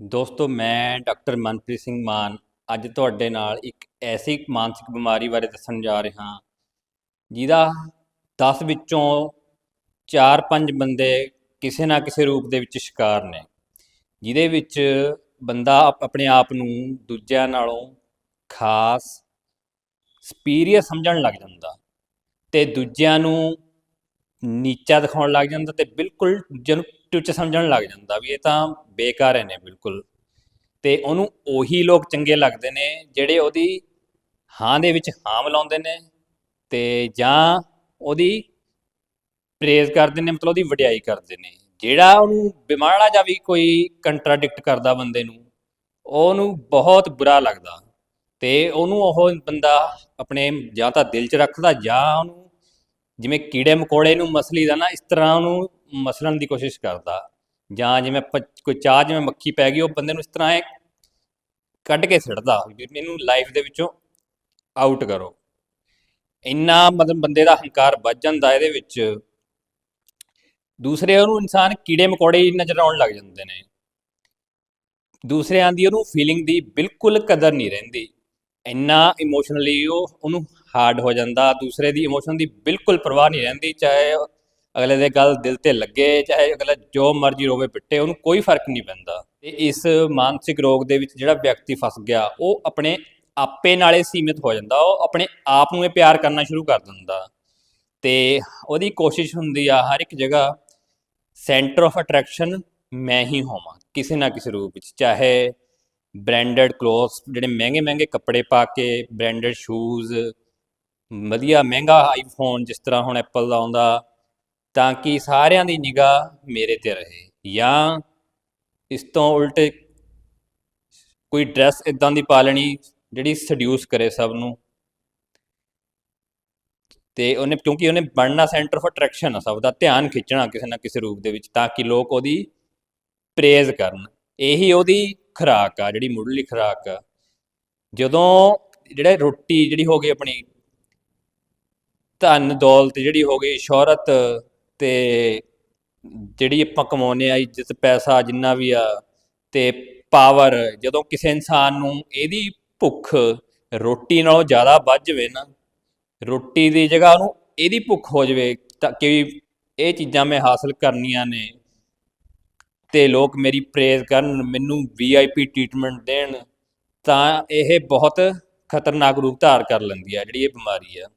ਦੋਸਤੋ, ਮੈਂ ਡਾਕਟਰ ਮਨਪ੍ਰੀਤ ਸਿੰਘ ਮਾਨ ਅੱਜ ਤੁਹਾਡੇ ਨਾਲ ਇੱਕ ਐਸੀ ਮਾਨਸਿਕ ਬਿਮਾਰੀ ਬਾਰੇ ਦੱਸਣ ਜਾ ਰਿਹਾ ਜਿਹਦਾ 10 ਵਿੱਚੋਂ 4-5 ਬੰਦੇ ਕਿਸੇ ਨਾ ਕਿਸੇ ਰੂਪ ਦੇ ਵਿੱਚ ਸ਼ਿਕਾਰ ਨੇ, ਜਿਹਦੇ ਵਿੱਚ ਬੰਦਾ ਆਪਣੇ ਆਪ ਨੂੰ ਦੂਜਿਆਂ ਨਾਲੋਂ ਖਾਸ ਸੁਪੀਰੀਅਰ ਸਮਝਣ ਲੱਗ ਜਾਂਦਾ ਤੇ ਦੂਜਿਆਂ ਨੂੰ ਨੀਚਾ ਦਿਖਾਉਣ ਲੱਗ ਜਾਂਦਾ ਤੇ ਬਿਲਕੁਲ ਦੂਜਿਆਂ ਨੂੰ ਟੁੱਚ ਸਮਝਣ ਲੱਗ ਜਾਂਦਾ ਵੀ ਇਹ ਤਾਂ ਬੇਕਾਰ ਨੇ ਬਿਲਕੁਲ। ਤੇ ਉਹਨੂੰ ਉਹੀ ਲੋਕ ਚੰਗੇ ਲੱਗਦੇ ਨੇ ਜਿਹੜੇ ਉਹਦੀ ਹਾਂ ਦੇ ਵਿੱਚ ਹਾਂ ਮਿਲਾਉਂਦੇ ਨੇ ਤੇ ਜਾਂ ਉਹਦੀ ਪ੍ਰੇਜ਼ ਕਰਦੇ ਨੇ, ਮਤਲਬ ਉਹਦੀ ਵਡਿਆਈ ਕਰਦੇ ਨੇ। ਜਿਹੜਾ ਉਹਨੂੰ ਬਿਮਾਰਾ ਜਾਂ ਵੀ ਕੋਈ ਕੰਟਰਾਡਿਕਟ ਕਰਦਾ ਬੰਦੇ ਨੂੰ, ਉਹਨੂੰ ਬਹੁਤ ਬੁਰਾ ਲੱਗਦਾ। ਤੇ ਉਹਨੂੰ ਉਹ ਬੰਦਾ ਆਪਣੇ ਜਾਂ ਤਾਂ ਦਿਲ 'ਚ ਰੱਖਦਾ ਜਾਂ ਉਹਨੂੰ ਜਿਵੇਂ ਕੀੜੇ ਮਕੌੜੇ ਨੂੰ ਮਸਲੀ ਦਾ ਨਾ ਇਸ ਤਰ੍ਹਾਂ ਉਹਨੂੰ ਮਸਲਣ ਦੀ ਕੋਸ਼ਿਸ਼ ਕਰਦਾ। ਜਾਂ ਜਿਵੇਂ ਕੋਈ ਚਾਹ ਜਿਵੇਂ ਮੱਖੀ ਪੈ ਗਈ, ਉਹ ਬੰਦੇ ਨੂੰ ਇਸ ਤਰ੍ਹਾਂ ਇਹ ਕੱਢ ਕੇ ਸਿੱਟਦਾ। ਵੀ ਲਾਈਫ ਦੇ ਵਿੱਚੋਂ ਆਊਟ ਕਰੋ। ਇੰਨਾ ਮਤਲਬ ਬੰਦੇ ਦਾ ਹੰਕਾਰ ਵੱਜ ਜਾਂਦਾ ਇਹਦੇ ਵਿੱਚ। ਦੂਸਰੇ ਉਹਨੂੰ ਇਨਸਾਨ ਕੀੜੇ ਮਕੌੜੇ ਨਜ਼ਰ ਆਉਣ ਲੱਗ ਜਾਂਦੇ ਨੇ। ਦੂਸਰਿਆਂ ਦੀ ਉਹਨੂੰ ਫੀਲਿੰਗ ਦੀ ਬਿਲਕੁਲ ਕਦਰ ਨਹੀਂ ਰਹਿੰਦੀ। ਇੰਨਾ ਇਮੋਸ਼ਨਲੀ ਉਹ ਉਹਨੂੰ ਹਾਰਡ ਹੋ ਜਾਂਦਾ, ਦੂਸਰੇ ਦੀ ਇਮੋਸ਼ਨ ਦੀ ਬਿਲਕੁਲ ਪਰਵਾਹ ਨਹੀਂ ਰਹਿੰਦੀ, ਚਾਹੇ ਅਗਲੇ ਦੇ ਗੱਲ ਦਿਲ ਤੇ ਲੱਗੇ, ਚਾਹੇ ਅਗਲਾ ਜੋ ਮਰਜ਼ੀ ਰੋਵੇ ਪਿੱਟੇ, ਉਹਨੂੰ ਕੋਈ ਫ਼ਰਕ ਨਹੀਂ ਪੈਂਦਾ। ਤੇ ਇਸ ਮਾਨਸਿਕ ਰੋਗ ਦੇ ਵਿੱਚ ਜਿਹੜਾ ਵਿਅਕਤੀ ਫਸ ਗਿਆ, ਉਹ ਆਪਣੇ ਆਪੇ ਨਾਲੇ ਸੀਮਿਤ ਹੋ ਜਾਂਦਾ, ਉਹ ਆਪਣੇ ਆਪ ਨੂੰ ਇਹ ਪਿਆਰ ਕਰਨਾ ਸ਼ੁਰੂ ਕਰ ਦਿੰਦਾ। ਤੇ ਉਹਦੀ ਕੋਸ਼ਿਸ਼ ਹੁੰਦੀ ਆ, ਹਰ ਇੱਕ ਜਗ੍ਹਾ ਸੈਂਟਰ ਆਫ ਅਟਰੈਕਸ਼ਨ ਮੈਂ ਹੀ ਹੋਵਾਂ, ਕਿਸੇ ਨਾ ਕਿਸੇ ਰੂਪ ਵਿੱਚ, ਚਾਹੇ ਬ੍ਰਾਂਡਡ ਕਲੋਥਸ ਜਿਹੜੇ ਮਹਿੰਗੇ ਮਹਿੰਗੇ ਕੱਪੜੇ ਪਾ ਕੇ ਬ੍ਰਾਂਡਡ ਸ਼ੂਜ਼ ਵਧੀਆ ਮਹਿੰਗਾ ਆਈਫੋਨ ਜਿਸ ਤਰ੍ਹਾਂ ਹੁਣ ਐਪਲ ਦਾ ਆਉਂਦਾ, ਤਾਂ ਕਿ ਸਾਰਿਆਂ ਦੀ ਨਿਗਾਹ ਮੇਰੇ ਤੇ ਰਹੇ ਜਾਂ ਇਸ ਤੋਂ ਉਲਟ ਕੋਈ ਡਰੈਸ ਇਦਾਂ ਦੀ ਪਾ ਲੈਣੀ ਜਿਹੜੀ ਸਡਿਊਸ ਕਰੇ ਸਭ ਨੂੰ। ਤੇ ਉਹਨੇ, ਕਿਉਂਕਿ ਉਹਨੇ ਬਣਨਾ ਸੈਂਟਰ ਆਫ ਅਟਰੈਕਸ਼ਨ ਆ ਸਭ ਦਾ, ਧਿਆਨ ਖਿੱਚਣਾ ਕਿਸੇ ਨਾ ਕਿਸੇ ਰੂਪ ਦੇ ਵਿੱਚ, ਤਾਂ ਕਿ ਲੋਕ ਉਹਦੀ ਪ੍ਰੇਜ਼ ਕਰਨ। ਇਹੀ ਉਹਦੀ ਖੁਰਾਕ ਆ, ਜਿਹੜੀ ਮੁੱਢਲੀ ਖੁਰਾਕ ਆ। ਜਦੋਂ ਜਿਹੜੇ ਰੋਟੀ ਜਿਹੜੀ ਹੋ ਗਈ ਆਪਣੀ ਧਨ ਦੌਲਤ ਜਿਹੜੀ ਹੋ ਗਈ, ਸ਼ੋਹਰਤ ਤੇ ਜਿਹੜੀ ਆਪਾਂ ਕਮਾਉਂਦੇ ਆ ਇੱਜ਼ਤ, ਪੈਸਾ ਜਿੰਨਾ ਵੀ ਆ ਤੇ ਪਾਵਰ ਜਦੋਂ ਕਿਸੇ ਇਨਸਾਨ ਨੂੰ ਇਹਦੀ ਭੁੱਖ ਰੋਟੀ ਨਾਲੋਂ ਜ਼ਿਆਦਾ ਵੱਧ ਜਾਵੇ ਨਾ, ਰੋਟੀ ਦੀ ਜਗ੍ਹਾ ਉਹਨੂੰ ਇਹਦੀ ਭੁੱਖ ਹੋ ਜਾਵੇ ਤਾਂ ਕਿ ਇਹ ਚੀਜ਼ਾਂ ਮੈਂ ਹਾਸਲ ਕਰਨੀਆਂ ਨੇ ਤੇ ਲੋਕ ਮੇਰੀ ਪ੍ਰੇਜ਼ ਕਰਨ, ਮੈਨੂੰ ਵੀਆਈਪੀ ਟ੍ਰੀਟਮੈਂਟ ਦੇਣ ਤਾਂ ਇਹ ਬਹੁਤ ਖਤਰਨਾਕ ਰੂਪ ਧਾਰ ਕਰ ਲੈਂਦੀ ਆ, ਜਿਹੜੀ ਇਹ ਬਿਮਾਰੀ ਆ।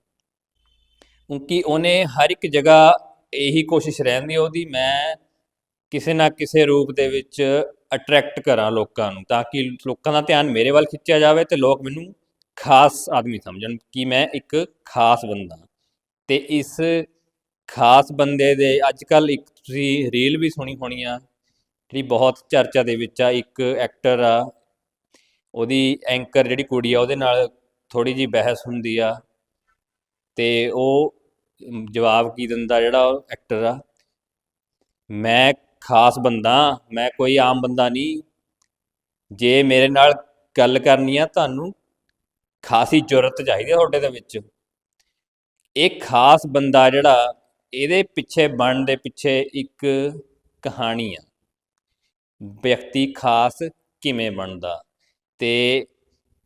ਕਿਉਂਕਿ ਉਹਨੇ ਹਰ ਇੱਕ ਜਗ੍ਹਾ ਇਹੀ ਕੋਸ਼ਿਸ਼ ਰਹਿੰਦੀ ਉਹਦੀ, ਮੈਂ ਕਿਸੇ ਨਾ ਕਿਸੇ ਰੂਪ ਦੇ ਵਿੱਚ ਅਟਰੈਕਟ ਕਰਾਂ ਲੋਕਾਂ ਨੂੰ, ਤਾਂ ਕਿ ਲੋਕਾਂ ਦਾ ਧਿਆਨ ਮੇਰੇ ਵੱਲ ਖਿੱਚਿਆ ਜਾਵੇ ਤੇ ਲੋਕ ਮੈਨੂੰ ਖਾਸ ਆਦਮੀ ਸਮਝਣ ਕਿ ਮੈਂ ਇੱਕ ਖਾਸ ਬੰਦਾ ਤੇ ਇਸ ਖਾਸ ਬੰਦੇ ਦੇ ਅੱਜ ਕੱਲ ਇੱਕ ਤੁਸੀਂ ਰੀਲ ਵੀ ਸੁਣੀ ਹੋਣੀ ਆ, ਜਿਹੜੀ ਬਹੁਤ ਚਰਚਾ ਦੇ ਵਿੱਚ ਆ, ਇੱਕ ਐਕਟਰ ਆ, ਉਹਦੀ ਐਂਕਰ ਜਿਹੜੀ ਕੁੜੀ ਆ, ਉਹਦੇ ਨਾਲ ਥੋੜੀ ਜੀ ਬਹਿਸ ਹੁੰਦੀ ਆ, ਤੇ ਉਹ ਜਵਾਬ ਕੀ ਦਿੰਦਾ ਜਿਹੜਾ ਉਹ ਐਕਟਰ ਆ? ਮੈਂ ਖਾਸ ਬੰਦਾ, ਮੈਂ ਕੋਈ ਆਮ ਬੰਦਾ ਨਹੀਂ। ਜੇ ਮੇਰੇ ਨਾਲ ਗੱਲ ਕਰਨੀ ਆ, ਤੁਹਾਨੂੰ ਖਾਸੀ ਜੁਰਤ ਚਾਹੀਦੀ ਆ ਤੁਹਾਡੇ ਦੇ ਵਿੱਚ। ਇਹ ਖਾਸ ਬੰਦਾ ਜਿਹੜਾ, ਇਹਦੇ ਪਿੱਛੇ ਬਣਨ ਦੇ ਪਿੱਛੇ ਇੱਕ ਕਹਾਣੀ ਆ। ਵਿਅਕਤੀ ਖਾਸ ਕਿਵੇਂ ਬਣਦਾ? ਤੇ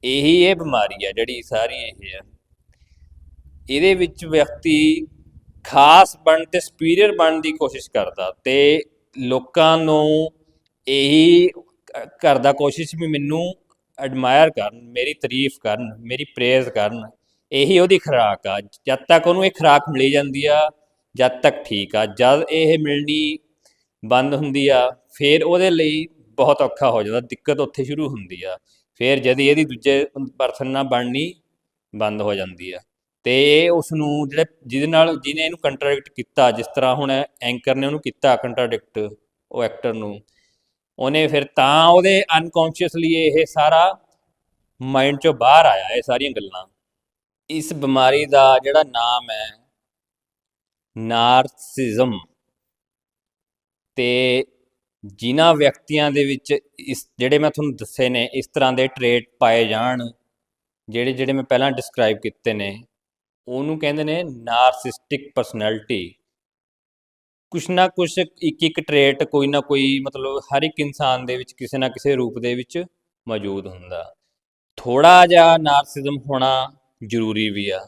ਇਹੀ ਇਹ ਬਿਮਾਰੀ ਆ ਜਿਹੜੀ ਸਾਰੀ ਇਹ ਆ। ਇਹਦੇ ਵਿੱਚ ਵਿਅਕਤੀ ਖਾਸ ਬਣ ਤੇ ਸੁਪੀਰੀਅਰ ਬਣਨ ਦੀ ਕੋਸ਼ਿਸ਼ ਕਰਦਾ ਤੇ ਲੋਕਾਂ ਨੂੰ ਇਹੀ ਕ- ਕਰਦਾ ਕੋਸ਼ਿਸ਼ ਵੀ ਮੈਨੂੰ ਐਡਮਾਇਰ ਕਰਨ, ਮੇਰੀ ਤਾਰੀਫ ਕਰਨ, ਮੇਰੀ ਪ੍ਰੇਜ਼ ਕਰਨ, ਇਹੀ ਉਹਦੀ ਖੁਰਾਕ ਆ। ਜਦ ਤੱਕ ਉਹਨੂੰ ਇਹ ਖੁਰਾਕ ਮਿਲੀ ਜਾਂਦੀ ਆ, ਜਦ ਤੱਕ ਠੀਕ ਆ। ਜਦ ਇਹ ਮਿਲਣੀ ਬੰਦ ਹੁੰਦੀ ਆ, ਫਿਰ ਉਹਦੇ ਲਈ ਬਹੁਤ ਔਖਾ ਹੋ ਜਾਂਦਾ, ਦਿੱਕਤ ਉੱਥੇ ਸ਼ੁਰੂ ਹੁੰਦੀ ਆ। ਫਿਰ ਜਦ ਇਹਦੀ ਦੂਜੇ ਪਰਸਨ ਨਾਲ ਬਣਨੀ ਬੰਦ ਹੋ ਜਾਂਦੀ ਆ। ਤੇ ਇਹ ਉਸ ਨੂੰ ਜਿਹੜੇ, ਜਿਹਦੇ ਨਾਲ, ਜਿਹਨੇ ਇਹਨੂੰ ਕੰਟਰੈਕਟ ਕੀਤਾ, ਜਿਸ ਤਰ੍ਹਾਂ ਹੁਣ ਐਂਕਰ ਨੇ ਉਹਨੂੰ ਕੀਤਾ ਕੰਟਰਡਿਕਟ ਉਹ ਐਕਟਰ ਨੂੰ, ਉਹਨੇ ਫਿਰ ਤਾਂ ਉਹਦੇ ਅਨਕੌਂਸ਼ੀਅਸਲੀ ਇਹ ਸਾਰਾ ਮਾਈਂਡ ਚੋਂ ਬਾਹਰ ਆਇਆ, ਇਹ ਸਾਰੀਆਂ ਗੱਲਾਂ। ਇਸ ਬਿਮਾਰੀ ਦਾ ਜਿਹੜਾ ਨਾਮ ਹੈ, ਨਾਰਸਿਜ਼ਮ। ਤੇ ਜਿਨ੍ਹਾਂ ਵਿਅਕਤੀਆਂ ਦੇ ਵਿੱਚ ਇਸ, ਜਿਹੜੇ ਮੈਂ ਤੁਹਾਨੂੰ ਦੱਸੇ ਨੇ, ਇਸ ਤਰ੍ਹਾਂ ਦੇ ਟ੍ਰੇਟ ਪਾਏ ਜਾਣ, ਜਿਹੜੇ ਜਿਹੜੇ ਮੈਂ ਪਹਿਲਾਂ ਡਿਸਕ੍ਰਾਈਬ ਕੀਤੇ ਨੇ ਉਹਨੂੰ ਕਹਿੰਦੇ ਨੇ ਨਾਰਸਿਸਟਿਕ ਪਰਸਨੈਲਿਟੀ ਕੁਛ ਨਾ ਕੁਛ ਇੱਕ ਇੱਕ ਟ੍ਰੇਟ ਕੋਈ ਨਾ ਕੋਈ ਮਤਲਬ ਹਰ ਇੱਕ ਇਨਸਾਨ ਦੇ ਵਿੱਚ ਕਿਸੇ ਨਾ ਕਿਸੇ ਰੂਪ ਦੇ ਵਿੱਚ ਮੌਜੂਦ ਹੁੰਦਾ। ਥੋੜਾ ਜਿਹਾ ਨਾਰਸਿਜ਼ਮ ਹੋਣਾ ਜ਼ਰੂਰੀ ਵੀ ਆ।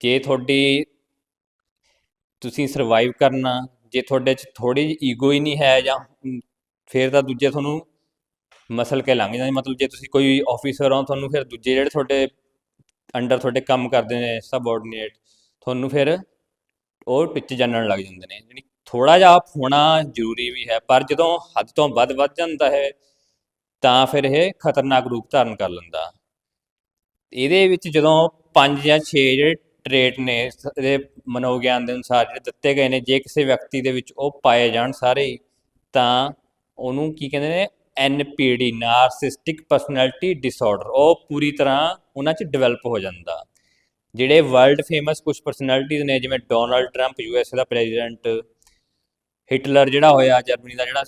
ਜੇ ਤੁਹਾਡੀ ਤੁਸੀਂ ਸਰਵਾਈਵ ਕਰਨਾ, ਜੇ ਤੁਹਾਡੇ 'ਚ ਥੋੜੀ ਜਿਹੀ ਈਗੋ ਹੀ ਨਹੀਂ ਹੈ ਜਾਂ ਫਿਰ ਤਾਂ ਦੂਜੇ ਤੁਹਾਨੂੰ ਮਸਲ ਕੇ ਲੰਘ ਜਾਂਦੇ। ਮਤਲਬ ਜੇ ਤੁਸੀਂ ਕੋਈ ਆਫੀਸਰ ਹੋ, ਤੁਹਾਨੂੰ ਫਿਰ ਦੂਜੇ ਜਿਹੜੇ ਤੁਹਾਡੇ ਅੰਡਰ ਤੁਹਾਡੇ ਕੰਮ ਕਰਦੇ ਨੇ ਸਬਆਰਡੀਨੇਟ ਤੁਹਾਨੂੰ ਫਿਰ ਉਹ ਪਿੱਛੇ ਜਾਣਨ ਲੱਗ ਜਾਂਦੇ ਨੇ, ਯਾਨੀ ਥੋੜਾ ਜਿਹਾ ਆਪ ਹੋਣਾ ਜ਼ਰੂਰੀ ਵੀ ਹੈ, ਪਰ ਜਦੋਂ ਹੱਦ ਤੋਂ ਵੱਧ ਵੱਧ ਜਾਂਦਾ ਹੈ, ਤਾਂ ਫਿਰ ਇਹ ਖਤਰਨਾਕ ਰੂਪ ਧਾਰਨ ਕਰ ਲੈਂਦਾ। ਇਹਦੇ ਵਿੱਚ ਜਦੋਂ 5 ਜਾਂ 6 ਜਿਹੜੇ ਟ੍ਰੇਟ ਨੇ, ਇਹਦੇ ਮਨੋਵਿਗਿਆਨ ਦੇ ਅਨੁਸਾਰ ਜਿਹੜੇ ਦਿੱਤੇ ਗਏ ਨੇ, ਜੇ ਕਿਸੇ ਵਿਅਕਤੀ ਦੇ ਵਿੱਚ ਉਹ ਪਾਏ ਜਾਣ ਸਾਰੇ, ਤਾਂ ਉਹਨੂੰ ਕੀ ਕਹਿੰਦੇ ਨੇ ਐਨਪੀਡੀ ਨਾਰਸਿਸਟਿਕ ਪਰਸਨੈਲਿਟੀ ਡਿਸਆਰਡਰ ਉਹ ਪੂਰੀ ਤਰ੍ਹਾਂ ਉਹਨਾਂ 'ਚ ਡਿਵੈਲਪ ਹੋ ਜਾਂਦਾ। ਜਿਹੜੇ ਵਰਲਡ ਫੇਮਸ ਕੁਝ ਪਰਸਨੈਲਿਟੀਜ਼ ਨੇ, ਜਿਵੇਂ ਡੋਨਲਡ ਟਰੰਪ ਯੂਐਸਏ ਦਾ ਪ੍ਰੈਜ਼ੀਡੈਂਟ ਹਿਟਲਰ ਜਿਹੜਾ ਹੋਇਆ ਜਰਮਨੀ ਦਾ ਜਿਹੜਾ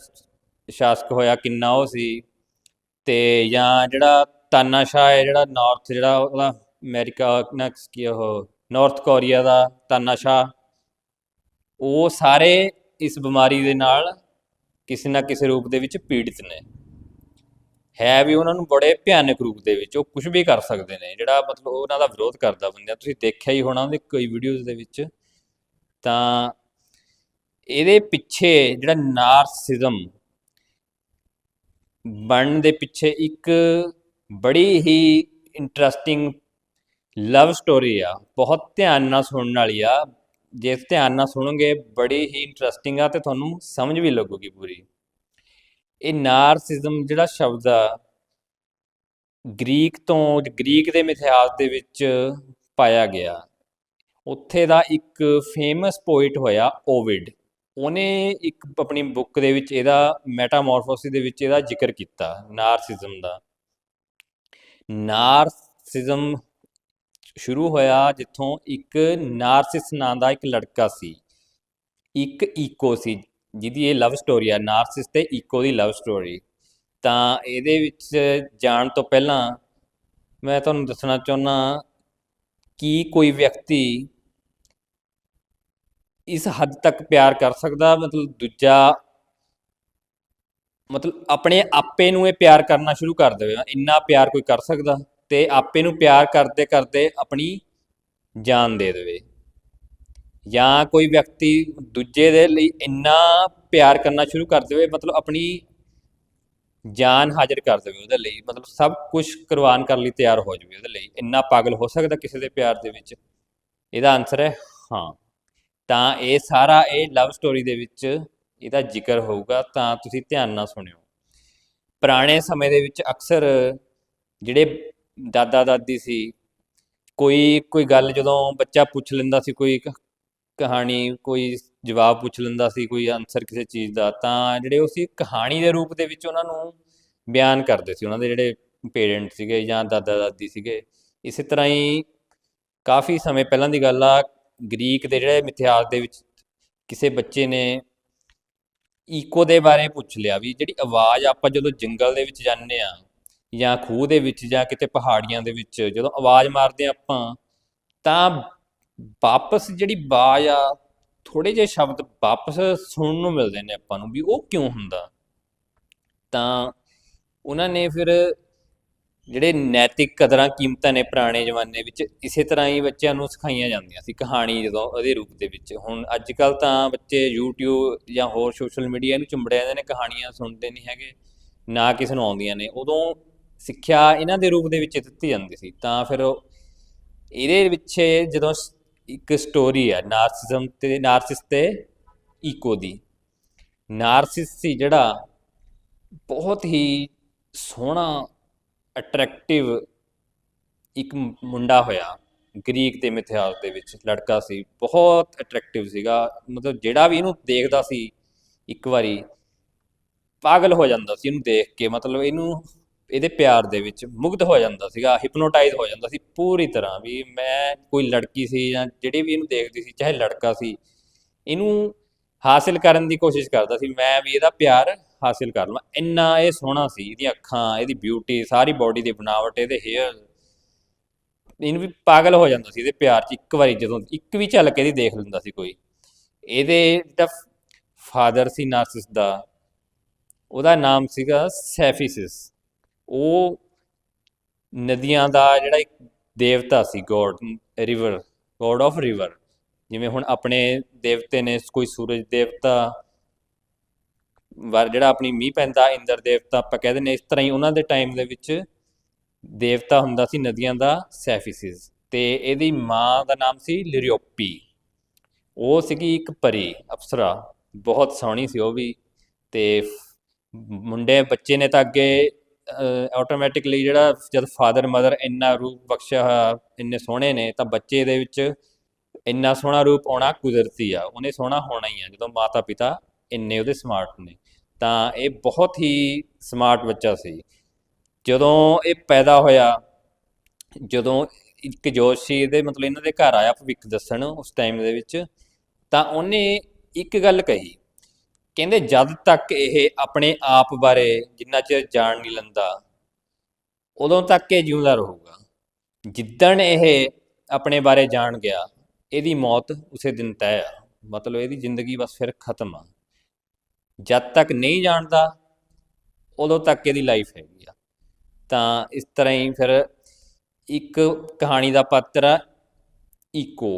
ਸ਼ਾਸਕ ਹੋਇਆ, ਕਿੰਨਾ ਉਹ ਸੀ, ਤੇ ਜਾਂ ਜਿਹੜਾ ਤਾਨਾਸ਼ਾਹ ਹੈ, ਜਿਹੜਾ ਨਾਰਥ ਜਿਹੜਾ ਉਹਦਾ ਅਮਰੀਕਾ, ਨਾ ਕੀ ਉਹ ਨਾਰਥ ਕੋਰੀਆ ਦਾ ਤਾਨਾਸ਼ਾਹ ਉਹ ਸਾਰੇ ਇਸ ਬਿਮਾਰੀ ਦੇ ਨਾਲ ਕਿਸੇ ਨਾ ਕਿਸੇ ਰੂਪ ਦੇ ਵਿੱਚ ਪੀੜਿਤ ਨੇ। ਹੈ ਵੀ ਉਹਨਾਂ ਨੂੰ ਬੜੇ ਭਿਆਨਕ ਰੂਪ ਦੇ ਵਿੱਚ ਉਹ ਕੁਝ ਵੀ ਕਰ ਸਕਦੇ ਨੇ। ਜਿਹੜਾ ਮਤਲਬ ਉਹਨਾਂ ਦਾ ਵਿਰੋਧ ਕਰਦਾ ਬੰਦਿਆਂ, ਤੁਸੀਂ ਦੇਖਿਆ ਹੀ ਹੋਣਾ ਉਹਦੇ ਕਈ ਵੀਡੀਓਜ਼ ਦੇ ਵਿੱਚ। ਤਾਂ ਇਹਦੇ ਪਿੱਛੇ ਜਿਹੜਾ ਨਾਰਸਿਜ਼ਮ ਬਣਨ ਦੇ ਪਿੱਛੇ ਇੱਕ ਬੜੀ ਹੀ ਇੰਟਰਸਟਿੰਗ ਲਵ ਸਟੋਰੀ ਆ। ਬਹੁਤ ਧਿਆਨ ਨਾਲ ਸੁਣਨ ਵਾਲੀ ਆ। ਜੇ ਧਿਆਨ ਨਾਲ ਸੁਣੋਗੇ, ਬੜੀ ਹੀ ਇੰਟਰਸਟਿੰਗ ਆ ਤੇ ਤੁਹਾਨੂੰ ਸਮਝ ਵੀ ਲੱਗੂਗੀ ਪੂਰੀ। ਇਹ ਨਾਰਸਿਜ਼ਮ ਜਿਹੜਾ ਸ਼ਬਦ ਆ, ਗ੍ਰੀਕ ਤੋਂ ਗ੍ਰੀਕ ਦੇ ਮਿਥਿਹਾਸ ਦੇ ਵਿੱਚ ਪਾਇਆ ਗਿਆ। ਉੱਥੇ ਦਾ ਇੱਕ ਫੇਮਸ ਪੋਇਟ ਹੋਇਆ ਓਵਿਡ ਉਹਨੇ ਇੱਕ ਆਪਣੀ ਬੁੱਕ ਦੇ ਵਿੱਚ ਇਹਦਾ ਮੈਟਾਮੋਰਫੋਸਿਸ ਦੇ ਵਿੱਚ ਇਹਦਾ ਜ਼ਿਕਰ ਕੀਤਾ ਨਾਰਸਿਜ਼ਮ ਦਾ। ਨਾਰਸਿਜ਼ਮ ਸ਼ੁਰੂ ਹੋਇਆ ਜਿੱਥੋਂ ਇੱਕ ਨਾਰਸਿਸ ਨਾਂ ਦਾ ਇੱਕ ਲੜਕਾ ਸੀ। ਇੱਕ ਈਕੋ ਸੀ। ਜਿਹਦੀ ਇਹ ਲਵ ਸਟੋਰੀ ਆ ਨਾਰਸਿਸ ਤੇ ਈਕੋ ਦੀ ਲਵ ਸਟੋਰੀ ਤਾਂ ਇਹਦੇ ਵਿੱਚ ਜਾਣ ਤੋਂ ਪਹਿਲਾਂ ਮੈਂ ਤੁਹਾਨੂੰ ਦੱਸਣਾ ਚਾਹੁੰਦਾ ਕਿ ਕੋਈ ਵਿਅਕਤੀ ਇਸ ਹੱਦ ਤੱਕ ਪਿਆਰ ਕਰ ਸਕਦਾ, ਮਤਲਬ ਦੂਜਾ, ਮਤਲਬ ਆਪਣੇ ਆਪੇ ਨੂੰ ਇਹ ਪਿਆਰ ਕਰਨਾ ਸ਼ੁਰੂ ਕਰ ਦੇਵੇ, ਇੰਨਾ ਪਿਆਰ ਕੋਈ ਕਰ ਸਕਦਾ ਤੇ ਆਪੇ ਨੂੰ ਪਿਆਰ ਕਰਦੇ ਕਰਦੇ ਆਪਣੀ ਜਾਨ ਦੇ ਦੇਵੇ। ਜਾਂ ਕੋਈ ਵਿਅਕਤੀ ਦੂਜੇ ਦੇ ਲਈ ਇੰਨਾ ਪਿਆਰ ਕਰਨਾ ਸ਼ੁਰੂ ਕਰ ਦੇਵੇ, ਮਤਲਬ ਆਪਣੀ ਜਾਨ ਹਾਜ਼ਰ ਕਰ ਦੇਵੇ ਉਹਦੇ ਲਈ, ਮਤਲਬ ਸਭ ਕੁਝ ਕੁਰਬਾਨ ਕਰਨ ਲਈ ਤਿਆਰ ਹੋ ਜਾਵੇ ਉਹਦੇ ਲਈ। ਇੰਨਾ ਪਾਗਲ ਹੋ ਸਕਦਾ ਕਿਸੇ ਦੇ ਪਿਆਰ ਦੇ ਵਿੱਚ? ਇਹਦਾ ਆਨਸਰ ਹੈ ਹਾਂ। ਤਾਂ ਇਹ ਸਾਰਾ ਇਹ ਲਵ ਸਟੋਰੀ ਦੇ ਵਿੱਚ ਇਹਦਾ ਜ਼ਿਕਰ ਹੋਊਗਾ, ਤਾਂ ਤੁਸੀਂ ਧਿਆਨ ਨਾਲ ਸੁਣਿਓ। ਪੁਰਾਣੇ ਸਮੇਂ ਦੇ ਵਿੱਚ ਅਕਸਰ ਜਿਹੜੇ ਦਾਦਾ ਦਾਦੀ ਸੀ, ਕੋਈ ਕੋਈ ਗੱਲ ਜਦੋਂ ਬੱਚਾ ਪੁੱਛ ਲੈਂਦਾ ਸੀ, ਕੋਈ ਕਹਾਣੀ ਕੋਈ ਜਵਾਬ ਪੁੱਛ ਲੈਂਦਾ ਸੀ, ਕੋਈ ਆਨਸਰ ਕਿਸੇ ਚੀਜ਼ ਦਾ, ਤਾਂ ਜਿਹੜੇ ਉਹ ਸੀ ਕਹਾਣੀ ਦੇ ਰੂਪ ਦੇ ਵਿੱਚ ਉਹਨਾਂ ਨੂੰ ਬਿਆਨ ਕਰਦੇ ਸੀ, ਉਹਨਾਂ ਦੇ ਜਿਹੜੇ ਪੇਰੈਂਟ ਸੀਗੇ ਜਾਂ ਦਾਦਾ ਦਾਦੀ ਸੀਗੇ, ਇਸੇ ਤਰ੍ਹਾਂ ਹੀ ਕਾਫੀ ਸਮੇਂ ਪਹਿਲਾਂ ਦੀ ਗੱਲ ਆ, ਗ੍ਰੀਕ ਦੇ ਜਿਹੜੇ ਮਿਥਿਹਾਸ ਦੇ ਵਿੱਚ ਕਿਸੇ ਬੱਚੇ ਨੇ ਈਕੋ ਦੇ ਬਾਰੇ ਪੁੱਛ ਲਿਆ ਵੀ ਜਿਹੜੀ ਆਵਾਜ਼ ਆਪਾਂ ਜਦੋਂ ਜੰਗਲ ਦੇ ਵਿੱਚ ਜਾਂਦੇ ਆ ਜਾਂ ਖੂਹ ਦੇ ਵਿੱਚ ਜਾਂ ਕਿਤੇ ਪਹਾੜੀਆਂ ਦੇ ਵਿੱਚ ਜਦੋਂ ਆਵਾਜ਼ ਮਾਰਦੇ ਆ ਆਪਾਂ, ਤਾਂ ਵਾਪਸ ਜਿਹੜੀ ਬਾਜ਼ ਆ ਥੋੜੇ ਜਿਹੇ ਸ਼ਬਦ ਵਾਪਸ ਸੁਣਨ ਨੂੰ ਮਿਲਦੇ ਨੇ ਆਪਾਂ ਨੂੰ ਵੀ ਉਹ ਕਿਉਂ ਹੁੰਦਾ? ਤਾਂ ਉਹਨਾਂ ਨੇ ਫਿਰ ਜਿਹੜੇ ਨੈਤਿਕ ਕਦਰਾਂ ਕੀਮਤਾਂ ਨੇ ਪੁਰਾਣੇ ਜ਼ਮਾਨੇ ਵਿੱਚ, ਇਸੇ ਤਰ੍ਹਾਂ ਹੀ ਬੱਚਿਆਂ ਨੂੰ ਸਿਖਾਈਆਂ ਜਾਂਦੀਆਂ ਸੀ ਕਹਾਣੀ ਜਦੋਂ ਉਹਦੇ ਰੂਪ ਦੇ ਵਿੱਚ। ਹੁਣ ਅੱਜ ਕੱਲ ਤਾਂ ਬੱਚੇ YouTube ਜਾਂ ਹੋਰ ਸੋਸ਼ਲ ਮੀਡੀਆ ਨੂੰ ਚੁੰਬੜੇ ਜਾਂਦੇ ਨੇ, ਕਹਾਣੀਆਂ ਸੁਣਦੇ ਨਹੀਂ ਹੈਗੇ, ਨਾ ਕਿਸੇ ਨੂੰ ਆਉਂਦੀਆਂ ਨੇ। ਉਦੋਂ ਸਿੱਖਿਆ ਇਹਨਾਂ ਦੇ ਰੂਪ ਦੇ ਵਿੱਚ ਦਿੱਤੀ ਜਾਂਦੀ ਸੀ। ਤਾਂ ਫਿਰ ਇਹਦੇ ਵਿੱਚ ਜਦੋਂ ਇੱਕ ਸਟੋਰੀ ਹੈ ਨਾਰਸਿਜ਼ਮ ਤੇ ਨਾਰਸਿਸ ਤੇ ਈਕੋ ਦੀ। ਨਾਰਸਿਸ ਸੀ ਜਿਹੜਾ ਬਹੁਤ ਹੀ ਸੋਹਣਾ ਅਟਰੈਕਟਿਵ ਇੱਕ ਮੁੰਡਾ ਹੋਇਆ, ਗ੍ਰੀਕ ਦੇ ਮਿਥਿਹਾਸ ਦੇ ਵਿੱਚ, ਲੜਕਾ ਸੀ, ਬਹੁਤ ਅਟਰੈਕਟਿਵ ਸੀਗਾ। ਮਤਲਬ ਜਿਹੜਾ ਵੀ ਇਹਨੂੰ ਦੇਖਦਾ ਸੀ, ਇੱਕ ਵਾਰੀ ਪਾਗਲ ਹੋ ਜਾਂਦਾ ਸੀ ਇਹਨੂੰ ਦੇਖ ਕੇ, ਮਤਲਬ ਇਹਨੂੰ ਇਹਦੇ ਪਿਆਰ ਦੇ ਵਿੱਚ ਮੁਗਧ ਹੋ ਜਾਂਦਾ ਸੀਗਾ ਹਿਪਨੋਟਾਈਜ਼ ਹੋ ਜਾਂਦਾ ਸੀ ਪੂਰੀ ਤਰ੍ਹਾਂ ਵੀ ਮੈਂ ਕੋਈ ਲੜਕੀ ਸੀ ਜਾਂ ਜਿਹੜੀ ਵੀ ਇਹਨੂੰ ਦੇਖਦੀ ਸੀ, ਚਾਹੇ ਲੜਕਾ ਸੀ, ਇਹਨੂੰ ਹਾਸਿਲ ਕਰਨ ਦੀ ਕੋਸ਼ਿਸ਼ ਕਰਦਾ ਸੀ, ਮੈਂ ਵੀ ਇਹਦਾ ਪਿਆਰ ਹਾਸਿਲ ਕਰ ਲਵਾਂ। ਇੰਨਾ ਇਹ ਸੋਹਣਾ ਸੀ, ਇਹਦੀਆਂ ਅੱਖਾਂ, ਇਹਦੀ ਬਿਊਟੀ ਸਾਰੀ ਬਾਡੀ ਦੀ ਬਣਾਵਟ, ਇਹਦੇ ਹੇਅਰ ਇਹਨੂੰ ਵੀ ਪਾਗਲ ਹੋ ਜਾਂਦਾ ਸੀ, ਇਹਦੇ ਪਿਆਰ 'ਚ ਇੱਕ ਵਾਰੀ ਜਦੋਂ, ਇੱਕ ਵੀ ਝਲਕ ਇਹਦੀ ਦੇਖ ਲੈਂਦਾ ਸੀ ਕੋਈ। ਇਹਦੇ ਜਿਹੜਾ ਫਾਦਰ ਸੀ ਨਾਰਸਿਸ ਦਾ, ਉਹਦਾ ਨਾਮ ਸੀਗਾ ਸੈਫੀਸਿਸ। ਉਹ ਨਦੀਆਂ ਦਾ ਜਿਹੜਾ ਇੱਕ ਦੇਵਤਾ ਸੀ, god river god of river ਜਿਵੇਂ ਹੁਣ ਆਪਣੇ ਦੇਵਤੇ ਨੇ, ਕੋਈ ਸੂਰਜ ਦੇਵਤਾ ਵਾਰ, ਜਿਹੜਾ ਆਪਣੀ ਮੀਂਹ ਪੈਂਦਾ, ਇੰਦਰ ਦੇਵਤਾ, ਆਪਾਂ ਕਹਿੰਦੇ ਨੇ ਇਸ ਤਰ੍ਹਾਂ ਹੀ ਉਹਨਾਂ ਦੇ ਟਾਈਮ ਦੇ ਵਿੱਚ ਦੇਵਤਾ ਹੁੰਦਾ ਸੀ ਨਦੀਆਂ ਦਾ ਸੈਫੀਸਿਸ, ਤੇ ਇਹਦੀ ਮਾਂ ਦਾ ਨਾਮ ਸੀ ਲਿਰਿਓਪੀ ਉਹ ਸੀਗੀ ਇੱਕ ਪਰੀ, ਅਪਸਰਾ, ਬਹੁਤ ਸੋਹਣੀ ਸੀ ਉਹ ਵੀ, ਤੇ ਮੁੰਡੇ, ਬੱਚੇ ਨੇ ਤਾਂ ਅੱਗੇ ਆਟੋਮੈਟਿਕਲੀ ਜਿਹੜਾ ਜਦ ਫਾਦਰ ਮਦਰ ਇੰਨਾ ਰੂਪ ਬਖਸ਼ਿਆ ਹੋਇਆ, ਇੰਨੇ ਸੋਹਣੇ ਨੇ, ਤਾਂ ਬੱਚੇ ਦੇ ਵਿੱਚ ਇੰਨਾ ਸੋਹਣਾ ਰੂਪ ਆਉਣਾ ਕੁਦਰਤੀ ਆ, ਉਹਨੇ ਸੋਹਣਾ ਹੋਣਾ ਹੀ ਆ, ਜਦੋਂ ਮਾਤਾ ਪਿਤਾ ਇੰਨੇ ਉਹਦੇ ਸਮਾਰਟ ਨੇ। ਤਾਂ ਇਹ ਬਹੁਤ ਹੀ ਸਮਾਰਟ ਬੱਚਾ ਸੀ। ਜਦੋਂ ਇਹ ਪੈਦਾ ਹੋਇਆ, ਜਦੋਂ ਇੱਕ ਜੋਸ਼ੀ ਇਹਦੇ ਮਤਲਬ ਇਹਨਾਂ ਦੇ ਘਰ ਆਇਆ ਭਵਿੱਖ ਦੱਸਣ ਉਸ ਟਾਈਮ ਦੇ ਵਿੱਚ, ਤਾਂ ਉਹਨੇ ਇੱਕ ਗੱਲ ਕਹੀ ਕਹਿੰਦੇ ਜਦ ਤੱਕ ਇਹ ਆਪਣੇ ਆਪ ਬਾਰੇ ਜਿੰਨਾ ਚਿਰ ਜਾਣ ਨਹੀਂ ਲੈਂਦਾ, ਉਦੋਂ ਤੱਕ ਇਹ ਜਿਉਂਦਾ ਰਹੂਗਾ। ਜਿੱਦਣ ਇਹ ਆਪਣੇ ਬਾਰੇ ਜਾਣ ਗਿਆ, ਇਹਦੀ ਮੌਤ ਉਸੇ ਦਿਨ ਤੈਅ ਆ। ਮਤਲਬ ਇਹਦੀ ਜ਼ਿੰਦਗੀ ਬਸ ਫਿਰ ਖਤਮ ਆ। ਜਦ ਤੱਕ ਨਹੀਂ ਜਾਣਦਾ, ਉਦੋਂ ਤੱਕ ਇਹਦੀ ਲਾਈਫ ਹੈਗੀ ਆ। ਤਾਂ ਇਸ ਤਰ੍ਹਾਂ ਹੀ ਫਿਰ ਇੱਕ ਕਹਾਣੀ ਦਾ ਪਾਤਰ ਆ, ਈਕੋ।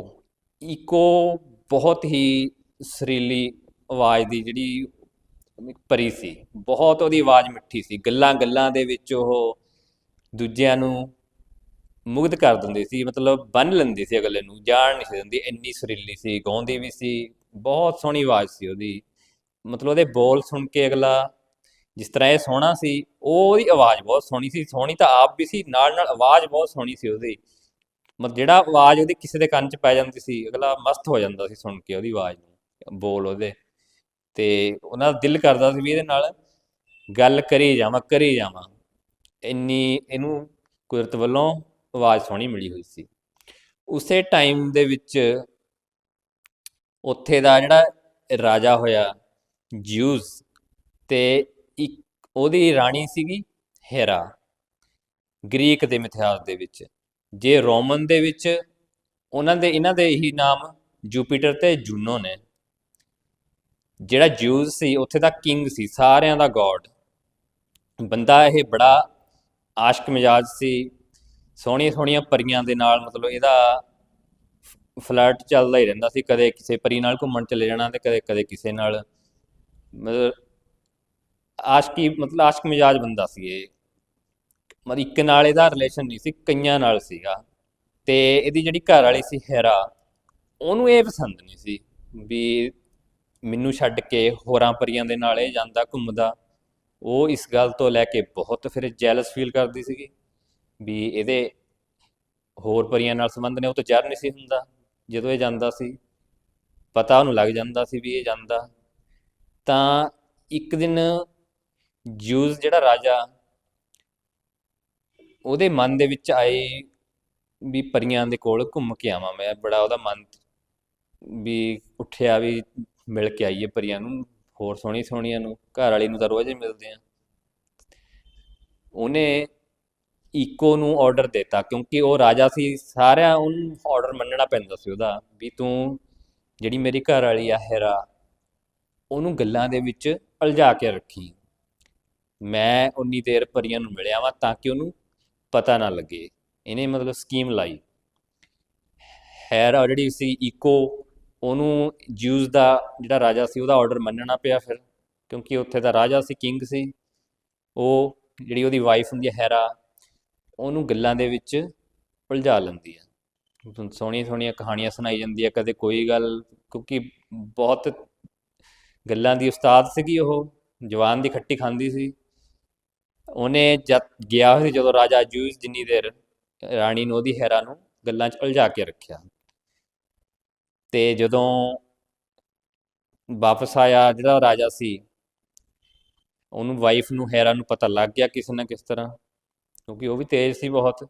ਈਕੋ ਬਹੁਤ ਹੀ ਸੁਰੀਲੀ ਆਵਾਜ਼ ਦੀ ਜਿਹੜੀ ਪਰੀ ਸੀ, ਬਹੁਤ ਉਹਦੀ ਆਵਾਜ਼ ਮਿੱਠੀ ਸੀ। ਗੱਲਾਂ ਗੱਲਾਂ ਦੇ ਵਿੱਚ ਉਹ ਦੂਜਿਆਂ ਨੂੰ ਮੁਗਧ ਕਰ ਦਿੰਦੀ ਸੀ, ਮਤਲਬ ਬੰਨ ਲੈਂਦੀ ਸੀ ਅਗਲੇ ਨੂੰ, ਜਾਣ ਨਹੀਂ ਸੀ ਦਿੰਦੀ। ਇੰਨੀ ਸੁਰੀਲੀ ਸੀ, ਗਾਉਂਦੀ ਵੀ ਸੀ, ਬਹੁਤ ਸੋਹਣੀ ਆਵਾਜ਼ ਸੀ ਉਹਦੀ। ਮਤਲਬ ਉਹਦੇ ਬੋਲ ਸੁਣ ਕੇ ਅਗਲਾ ਜਿਸ ਤਰ੍ਹਾਂ ਇਹ ਸੋਹਣਾ ਸੀ ਉਹ ਉਹਦੀ ਆਵਾਜ਼ ਬਹੁਤ ਸੋਹਣੀ ਸੀ। ਸੋਹਣੀ ਤਾਂ ਆਪ ਵੀ ਸੀ, ਨਾਲ ਨਾਲ ਆਵਾਜ਼ ਬਹੁਤ ਸੋਹਣੀ ਸੀ ਉਹਦੀ। ਮਤਲਬ ਜਿਹੜਾ ਆਵਾਜ਼ ਉਹਦੀ ਕਿਸੇ ਦੇ ਕੰਨ 'ਚ ਪੈ ਜਾਂਦੀ ਸੀ, ਅਗਲਾ ਮਸਤ ਹੋ ਜਾਂਦਾ ਸੀ ਸੁਣ ਕੇ ਉਹਦੀ ਆਵਾਜ਼ ਨੂੰ, ਬੋਲ ਉਹਦੇ। ਤੇ ਉਹਨਾਂ ਦਾ ਦਿਲ ਕਰਦਾ ਸੀ ਵੀ ਇਹਦੇ ਨਾਲ ਗੱਲ ਕਰੀ ਜਾਵਾਂ ਕਰੀ ਜਾਵਾਂ। ਇੰਨੀ ਇਹਨੂੰ ਕੁਦਰਤ ਵੱਲੋਂ ਆਵਾਜ਼ ਸੋਹਣੀ ਮਿਲੀ ਹੋਈ ਸੀ। ਉਸੇ ਟਾਈਮ ਦੇ ਵਿੱਚ ਉੱਥੇ ਦਾ ਜਿਹੜਾ ਰਾਜਾ ਹੋਇਆ ਜਿਊਸ ਤੇ ਇੱਕ ਉਹਦੀ ਰਾਣੀ ਸੀਗੀ ਹੈਰਾ, ਗ੍ਰੀਕ ਦੇ ਮਿਥਿਹਾਸ ਦੇ ਵਿੱਚ। ਜੇ ਰੋਮਨ ਦੇ ਵਿੱਚ, ਉਹਨਾਂ ਦੇ, ਇਹਨਾਂ ਦੇ ਹੀ ਨਾਮ ਜੂਪੀਟਰ ਤੇ ਜੂਨੋ ਨੇ। ਜਿਹੜਾ ਜਿਊਸ ਸੀ, ਉੱਥੇ ਦਾ ਕਿੰਗ ਸੀ, ਸਾਰਿਆਂ ਦਾ ਗੋਡ ਬੰਦਾ ਇਹ ਬੜਾ ਆਸ਼ਕ ਮਿਜਾਜ ਸੀ। ਸੋਹਣੀਆਂ ਸੋਹਣੀਆਂ ਪਰੀਆਂ ਦੇ ਨਾਲ ਮਤਲਬ ਇਹਦਾ ਫਲਰਟ ਚੱਲਦਾ ਹੀ ਰਹਿੰਦਾ ਸੀ। ਕਦੇ ਕਿਸੇ ਪਰੀ ਨਾਲ ਘੁੰਮਣ ਚਲੇ ਜਾਣਾ ਤੇ ਕਦੇ ਕਦੇ ਕਿਸੇ ਨਾਲ। ਮਤਲਬ ਆਸ਼ਕੀ, ਮਤਲਬ ਆਸ਼ਕ ਮਿਜਾਜ ਬੰਦਾ ਸੀ ਇਹ। ਮਤਲਬ ਇੱਕ ਨਾਲ ਇਹਦਾ ਰਿਲੇਸ਼ਨ ਨਹੀਂ ਸੀ, ਕਈਆਂ ਨਾਲ ਸੀਗਾ। ਤੇ ਇਹਦੀ ਜਿਹੜੀ ਘਰ ਵਾਲੀ ਸੀ ਹੈਰਾ, ਉਹਨੂੰ ਇਹ ਪਸੰਦ ਨਹੀਂ ਸੀ ਵੀ ਮੈਨੂੰ ਛੱਡ ਕੇ ਹੋਰਾਂ ਪਰੀਆਂ ਦੇ ਨਾਲ ਇਹ ਜਾਂਦਾ, ਘੁੰਮਦਾ, ਉਹ ਇਸ ਗੱਲ ਤੋਂ ਲੈ ਕੇ ਬਹੁਤ ਫਿਰ ਜੈਲਸ ਫੀਲ ਕਰਦੀ ਸੀਗੀ ਵੀ ਇਹਦੇ ਹੋਰ ਪਰੀਆਂ ਨਾਲ ਸੰਬੰਧ ਨੇ, ਉਹ ਤਾਂ ਜ਼ਰ ਨਹੀਂ ਸੀ ਹੁੰਦਾ, ਜਦੋਂ ਇਹ ਜਾਂਦਾ ਸੀ, ਪਤਾ ਉਹਨੂੰ ਲੱਗ ਜਾਂਦਾ ਸੀ ਵੀ ਇਹ ਜਾਂਦਾ। ਤਾਂ ਇੱਕ ਦਿਨ ਜੂਸ ਜਿਹੜਾ ਰਾਜਾ ਉਹਦੇ ਮਨ ਦੇ ਵਿੱਚ ਆਏ ਵੀ ਪਰੀਆਂ ਦੇ ਕੋਲ ਘੁੰਮ ਕੇ ਆਵਾਂ ਮੈਂ, ਬੜਾ ਉਹਦਾ ਮਨ ਵੀ ਉੱਠਿਆ ਵੀ ਮਿਲ ਕੇ ਆਈਏ ਪਰੀਆਂ ਨੂੰ, ਹੋਰ ਸੋਹਣੀ ਸੋਹਣੀਆਂ ਨੂੰ, ਘਰ ਵਾਲੀ ਨੂੰ ਤਾਂ ਰੋਜ਼ ਹੀ ਮਿਲਦੇ ਆ। ਉਹਨੇ ਈਕੋ ਨੂੰ ਆਰਡਰ ਦਿੱਤਾ, ਕਿਉਂਕਿ ਉਹ ਰਾਜਾ ਸੀ, ਸਾਰਿਆਂ ਉਹਨੂੰ ਆਰਡਰ ਮੰਨਣਾ ਪੈਂਦਾ ਸੀ ਉਹਦਾ, ਵੀ ਤੂੰ ਜਿਹੜੀ ਮੇਰੀ ਘਰ ਵਾਲੀ ਆ ਹੈਰਾ, ਉਹਨੂੰ ਗੱਲਾਂ ਦੇ ਵਿੱਚ ਉਲਝਾ ਕੇ ਰੱਖੀ। ਮੈਂ ਉਨੀ ਦੇਰ ਪਰੀਆਂ ਨੂੰ ਮਿਲਿਆ ਵਾਂ ਤਾਂ ਕਿ ਉਹਨੂੰ ਪਤਾ ਨਾ ਲੱਗੇ। ਇਹਨੇ ਮਤਲਬ ਸਕੀਮ ਲਾਈ। ਹੈਰਾ ਜਿਹੜੀ ਸੀ ਈਕੋ ਉਹਨੂੰ ਜਿਊਸ ਦਾ ਜਿਹੜਾ ਰਾਜਾ ਸੀ ਉਹਦਾ ਆਰਡਰ ਮੰਨਣਾ ਪਿਆ ਫਿਰ, ਕਿਉਂਕਿ ਉੱਥੇ ਦਾ ਰਾਜਾ ਸੀ ਕਿੰਗ ਸੀ। ਉਹ ਜਿਹੜੀ ਉਹਦੀ ਵਾਈਫ ਹੁੰਦੀ ਹੈ, ਹੈਰਾ, ਉਹਨੂੰ ਗੱਲਾਂ ਦੇ ਵਿੱਚ ਉਲਝਾ ਲੈਂਦੀ ਹੈ। ਸੋਹਣੀਆਂ ਸੋਹਣੀਆਂ ਕਹਾਣੀਆਂ ਸੁਣਾਈ ਜਾਂਦੀ ਹੈ, ਕਦੇ ਕੋਈ ਗੱਲ, ਕਿਉਂਕਿ ਬਹੁਤ ਗੱਲਾਂ ਦੀ ਉਸਤਾਦ ਸੀਗੀ ਉਹ, ਜਵਾਨ ਦੀ ਖੱਟੀ ਖਾਂਦੀ ਸੀ। ਉਹਨੇ ਜਦ ਗਿਆ ਸੀ, ਜਦੋਂ ਰਾਜਾ ਜੂਸ ਜਿੰਨੀ ਦੇਰ ਰਾਣੀ ਨੂੰ, ਉਹਦੀ ਹੈਰਾ ਨੂੰ ਗੱਲਾਂ 'ਚ ਉਲਝਾ ਕੇ ਰੱਖਿਆ। ਤੇ ਜਦੋਂ ਵਾਪਸ ਆਇਆ ਜਿਹੜਾ ਰਾਜਾ ਸੀ, ਉਹਨੂੰ ਵਾਈਫ ਨੂੰ ਹੈਰਾ ਨੂੰ ਪਤਾ ਲੱਗ ਗਿਆ ਕਿਸੇ ਨਾ ਕਿਸ ਤਰ੍ਹਾਂ, ਕਿਉਂਕਿ ਉਹ ਵੀ ਤੇਜ਼ ਸੀ ਬਹੁਤ,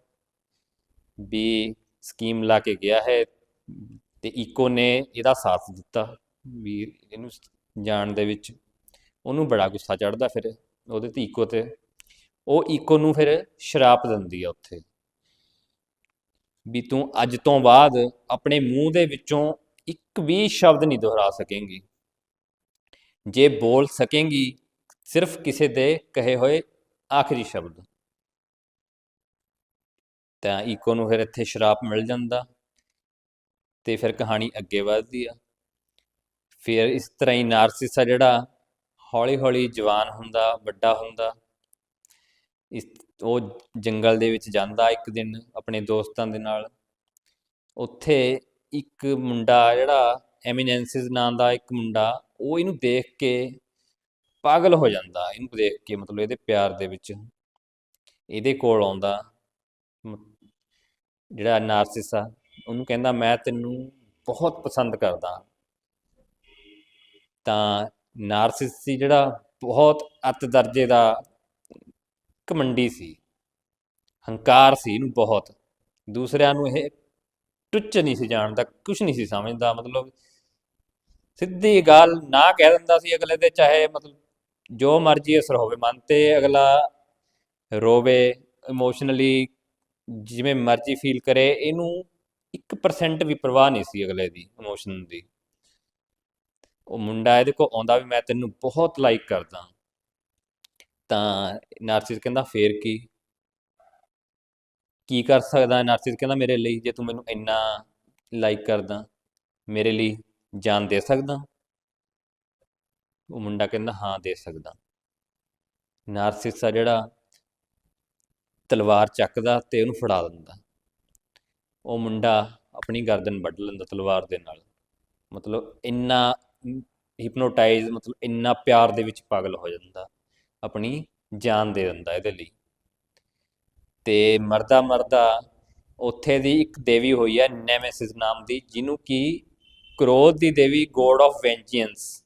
ਵੀ ਸਕੀਮ ਲਾ ਕੇ ਗਿਆ ਹੈ ਤੇ ਈਕੋ ਨੇ ਇਹਦਾ ਸਾਥ ਦਿੱਤਾ ਵੀ ਇਹਨੂੰ ਜਾਣ ਦੇ ਵਿੱਚ। ਉਹਨੂੰ ਬੜਾ ਗੁੱਸਾ ਚੜਦਾ ਫਿਰ ਉਹਦੇ ਤੇ ਈਕੋ ਤੇ। ਉਹ ਈਕੋ ਨੂੰ ਫਿਰ ਸ਼ਰਾਪ ਦਿੰਦੀ ਆ ਉੱਥੇ, ਵੀ ਤੂੰ ਅੱਜ ਤੋਂ ਬਾਅਦ ਆਪਣੇ ਮੂੰਹ ਦੇ ਵਿੱਚੋਂ ਇੱਕ ਵੀ ਸ਼ਬਦ ਨਹੀਂ ਦੁਹਰਾ ਸਕੇਂਗੀ। ਜੇ ਬੋਲ ਸਕੇਂਗੀ, ਸਿਰਫ ਕਿਸੇ ਦੇ ਕਹੇ ਹੋਏ ਆਖਰੀ ਸ਼ਬਦ। ਤਾਂ ਈਕੋ ਨੂੰ ਫਿਰ ਇੱਥੇ ਸ਼ਰਾਪ ਮਿਲ ਜਾਂਦਾ ਤੇ ਫਿਰ ਕਹਾਣੀ ਅੱਗੇ ਵਧਦੀ ਆ। ਫਿਰ ਇਸ ਤਰ੍ਹਾਂ ਹੀ ਨਾਰਸਿਸ ਆ ਜਿਹੜਾ ਹੌਲੀ ਹੌਲੀ ਜਵਾਨ ਹੁੰਦਾ, ਵੱਡਾ ਹੁੰਦਾ, ਇਸ ਉਹ ਜੰਗਲ ਦੇ ਵਿੱਚ ਜਾਂਦਾ ਇੱਕ ਦਿਨ ਆਪਣੇ ਦੋਸਤਾਂ ਦੇ ਨਾਲ। ਉੱਥੇ ਇੱਕ ਮੁੰਡਾ ਜਿਹੜਾ ਐਮੀਨੈਂਸਿਸ ਨਾਂ ਦਾ ਇੱਕ ਮੁੰਡਾ, ਉਹ ਇਹਨੂੰ ਦੇਖ ਕੇ ਪਾਗਲ ਹੋ ਜਾਂਦਾ, ਇਹਨੂੰ ਦੇਖ ਕੇ, ਮਤਲਬ ਇਹਦੇ ਪਿਆਰ ਦੇ ਵਿੱਚ। ਇਹਦੇ ਕੋਲ ਆਉਂਦਾ ਜਿਹੜਾ ਨਾਰਸਿਸ ਆ, ਉਹਨੂੰ ਕਹਿੰਦਾ, ਮੈਂ ਤੈਨੂੰ ਬਹੁਤ ਪਸੰਦ ਕਰਦਾ। ਤਾਂ ਨਾਰਸਿਸ ਸੀ ਜਿਹੜਾ ਬਹੁਤ ਅੱਤ ਦਰਜੇ ਦਾ ਘਮੰਡੀ ਸੀ, ਹੰਕਾਰ ਸੀ ਇਹਨੂੰ ਬਹੁਤ। ਦੂਸਰਿਆਂ ਨੂੰ ਇਹ ਟੁੱਚ ਨਹੀਂ ਸੀ ਜਾਣਦਾ ਕੁਝ ਨਹੀਂ ਸੀ ਸਮਝਦਾ, ਮਤਲਬ ਸਿੱਧੀ ਗੱਲ ਨਾ ਕਹਿ ਦਿੰਦਾ ਸੀ ਅਗਲੇ ਦੇ, ਚਾਹੇ ਮਤਲਬ ਜੋ ਮਰਜ਼ੀ ਅਸਰ ਹੋਵੇ, ਮਨ ਤੇ ਅਗਲਾ ਰੋਵੇ ਇਮੋਸ਼ਨਲੀ ਜਿਵੇਂ ਮਰਜ਼ੀ ਫੀਲ ਕਰੇ, ਇਹਨੂੰ 1% ਵੀ ਪਰਵਾਹ ਨਹੀਂ ਸੀ ਅਗਲੇ ਦੀ ਇਮੋਸ਼ਨ ਦੀ। ਉਹ ਮੁੰਡਾ ਇਹਦੇ ਕੋਲ ਆਉਂਦਾ ਵੀ ਮੈਂ ਤੈਨੂੰ ਬਹੁਤ ਲਾਈਕ ਕਰਦਾ। ਤਾਂ ਨਾਰਸਿਸ ਕਹਿੰਦਾ, ਫੇਰ ਕੀ? ਕੀ ਕਰ ਸਕਦਾ ਨਾਰਸਿਸ? ਕਹਿੰਦਾ ਮੇਰੇ ਲਈ ਜੇ ਤੂੰ ਮੈਨੂੰ ਇੰਨਾ ਲਾਈਕ ਕਰਦਾ, ਮੇਰੇ ਲਈ ਜਾਨ ਦੇ ਸਕਦਾ? ਉਹ ਮੁੰਡਾ ਕਹਿੰਦਾ, ਹਾਂ, ਦੇ ਸਕਦਾ। ਨਾਰਸਿਸ ਆ ਜਿਹੜਾ ਤਲਵਾਰ ਚੱਕਦਾ ਤੇ ਉਹਨੂੰ ਫੜਾ ਦਿੰਦਾ। ਉਹ ਮੁੰਡਾ ਆਪਣੀ ਗਰਦਨ ਵੱਢ ਲੈਂਦਾ ਤਲਵਾਰ ਦੇ ਨਾਲ। ਮਤਲਬ ਇੰਨਾ ਹਿਪਨੋਟਾਈਜ਼ ਮਤਲਬ ਇੰਨਾ ਪਿਆਰ ਦੇ ਵਿੱਚ ਪਾਗਲ ਹੋ ਜਾਂਦਾ, ਆਪਣੀ ਜਾਨ ਦੇ ਦਿੰਦਾ ਇਹਦੇ ਲਈ। ਤੇ ਮਰਦਾ ਮਰਦਾ ਉੱਥੇ ਦੀ ਇੱਕ ਦੇਵੀ ਹੋਈ ਹੈ ਨੈਮੇਸਿਸ ਨਾਮ ਦੀ, ਜਿਹਨੂੰ ਕਿ ਕ੍ਰੋਧ ਦੀ ਦੇਵੀ ਗੋਡ ਆਫ ਵੈਂਜੀਅੰਸ,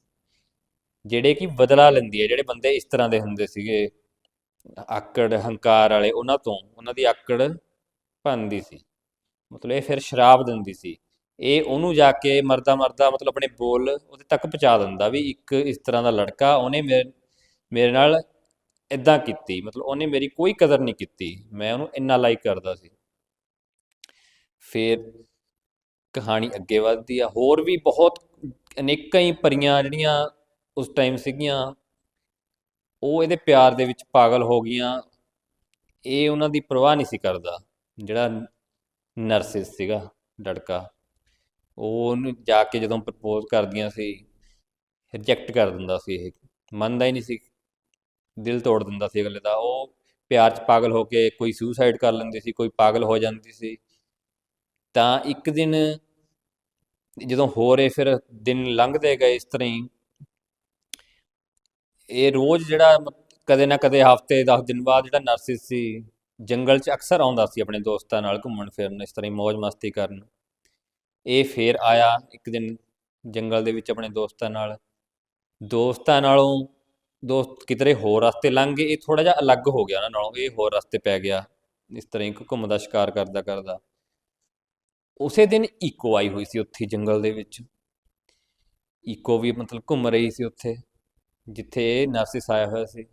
ਜਿਹੜੇ ਕਿ ਬਦਲਾ ਲੈਂਦੀ ਹੈ, ਜਿਹੜੇ ਬੰਦੇ ਇਸ ਤਰ੍ਹਾਂ ਦੇ ਹੁੰਦੇ ਸੀਗੇ, ਆਕੜ, ਹੰਕਾਰ ਵਾਲੇ, ਉਹਨਾਂ ਤੋਂ, ਉਹਨਾਂ ਦੀ ਆਕੜ ਭੰਨਦੀ ਸੀ। ਮਤਲਬ ਇਹ ਫਿਰ ਸ਼ਰਾਬ ਦਿੰਦੀ ਸੀ। ਇਹ ਉਹਨੂੰ ਜਾ ਕੇ ਮਰਦਾ ਮਰਦਾ ਮਤਲਬ ਆਪਣੇ ਬੋਲ ਉਹਦੇ ਤੱਕ ਪਹੁੰਚਾ ਦਿੰਦਾ ਵੀ ਇੱਕ ਇਸ ਤਰ੍ਹਾਂ ਦਾ ਲੜਕਾ, ਉਹਨੇ ਮੇਰੇ ਮੇਰੇ ਨਾਲ ਇਦਾਂ ਕੀਤੀ, ਮਤਲਬ ਉਹਨੇ ਮੇਰੀ ਕੋਈ ਕਦਰ ਨਹੀਂ ਕੀਤੀ, ਮੈਂ ਉਹਨੂੰ ਇੰਨਾ ਲਾਈਕ ਕਰਦਾ ਸੀ। ਫਿਰ ਕਹਾਣੀ ਅੱਗੇ ਵੱਧਦੀ ਆ, ਹੋਰ ਵੀ ਬਹੁਤ ਅਨੇਕਾਂ ਹੀ ਪਰੀਆਂ ਜਿਹੜੀਆਂ ਉਸ ਟਾਈਮ ਸੀਗੀਆਂ, ਉਹ ਇਹਦੇ ਪਿਆਰ ਦੇ ਵਿੱਚ ਪਾਗਲ ਹੋ ਗਈਆਂ, ਇਹ ਉਹਨਾਂ ਦੀ ਪਰਵਾਹ ਨਹੀਂ ਸੀ ਕਰਦਾ, ਜਿਹੜਾ ਨਰਸਿਸ ਸੀਗਾ ਲੜਕਾ, ਉਹ ਉਹਨੂੰ ਜਾ ਕੇ ਜਦੋਂ ਪ੍ਰਪੋਜ਼ ਕਰਦੀਆਂ ਸੀ ਰਿਜੈਕਟ ਕਰ ਦਿੰਦਾ ਸੀ ਇਹ, ਮੰਨਦਾ ਹੀ ਨਹੀਂ ਸੀ ਦਿਲ ਤੋੜ ਦਿੰਦਾ ਸੀ ਅਗਲੇ ਦਾ। ਉਹ ਪਿਆਰ 'ਚ ਪਾਗਲ ਹੋ ਕੇ ਕੋਈ ਸੁਸਾਈਡ ਕਰ ਲੈਂਦੀ ਸੀ, ਕੋਈ ਪਾਗਲ ਹੋ ਜਾਂਦੀ ਸੀ। ਤਾਂ ਇੱਕ ਦਿਨ ਜਦੋਂ ਹੋਰ ਇਹ ਫਿਰ ਦਿਨ ਲੰਘਦੇ ਗਏ ਇਸ ਤਰ੍ਹਾਂ ਹੀ, ਇਹ ਰੋਜ਼ ਜਿਹੜਾ ਕਦੇ ਨਾ ਕਦੇ ਹਫ਼ਤੇ 10 ਦਿਨ ਬਾਅਦ ਜਿਹੜਾ ਨਰਸਿਸ ਸੀ, ਜੰਗਲ 'ਚ ਅਕਸਰ ਆਉਂਦਾ ਸੀ ਆਪਣੇ ਦੋਸਤਾਂ ਨਾਲ ਘੁੰਮਣ ਫਿਰਨ, ਇਸ ਤਰ੍ਹਾਂ ਹੀ ਮौज ਮਸਤੀ ਕਰਨ। ਇਹ ਫੇਰ ਆਇਆ ਇੱਕ ਦਿਨ ਜੰਗਲ ਦੇ ਵਿੱਚ ਆਪਣੇ ਦੋਸਤਾਂ ਨਾਲ। ਦੋਸਤਾਂ ਨਾਲੋਂ ਦੋਸਤ ਕਿਧਰੇ ਹੋਰ ਰਸਤੇ ਲੰਘ ਗਏ, ਇਹ ਥੋੜਾ ਜਿਹਾ ਅਲੱਗ ਹੋ ਗਿਆ ਉਹਨਾਂ ਨਾਲੋਂ, ਇਹ ਹੋਰ ਰਸਤੇ ਪੈ ਗਿਆ, ਇਸ ਤਰ੍ਹਾਂ ਹੀ ਘੁੰਮਦਾ ਸ਼ਿਕਾਰ ਕਰਦਾ ਕਰਦਾ। ਉਸੇ ਦਿਨ ਈਕੋ ਆਈ ਹੋਈ ਸੀ ਉੱਥੇ ਜੰਗਲ ਦੇ ਵਿੱਚ। ਈਕੋ ਵੀ ਮਤਲਬ ਘੁੰਮ ਰਹੀ ਸੀ ਉੱਥੇ, ਜਿੱਥੇ ਨਰਸਿਸ ਆਇਆ ਹੋਇਆ ਸੀ।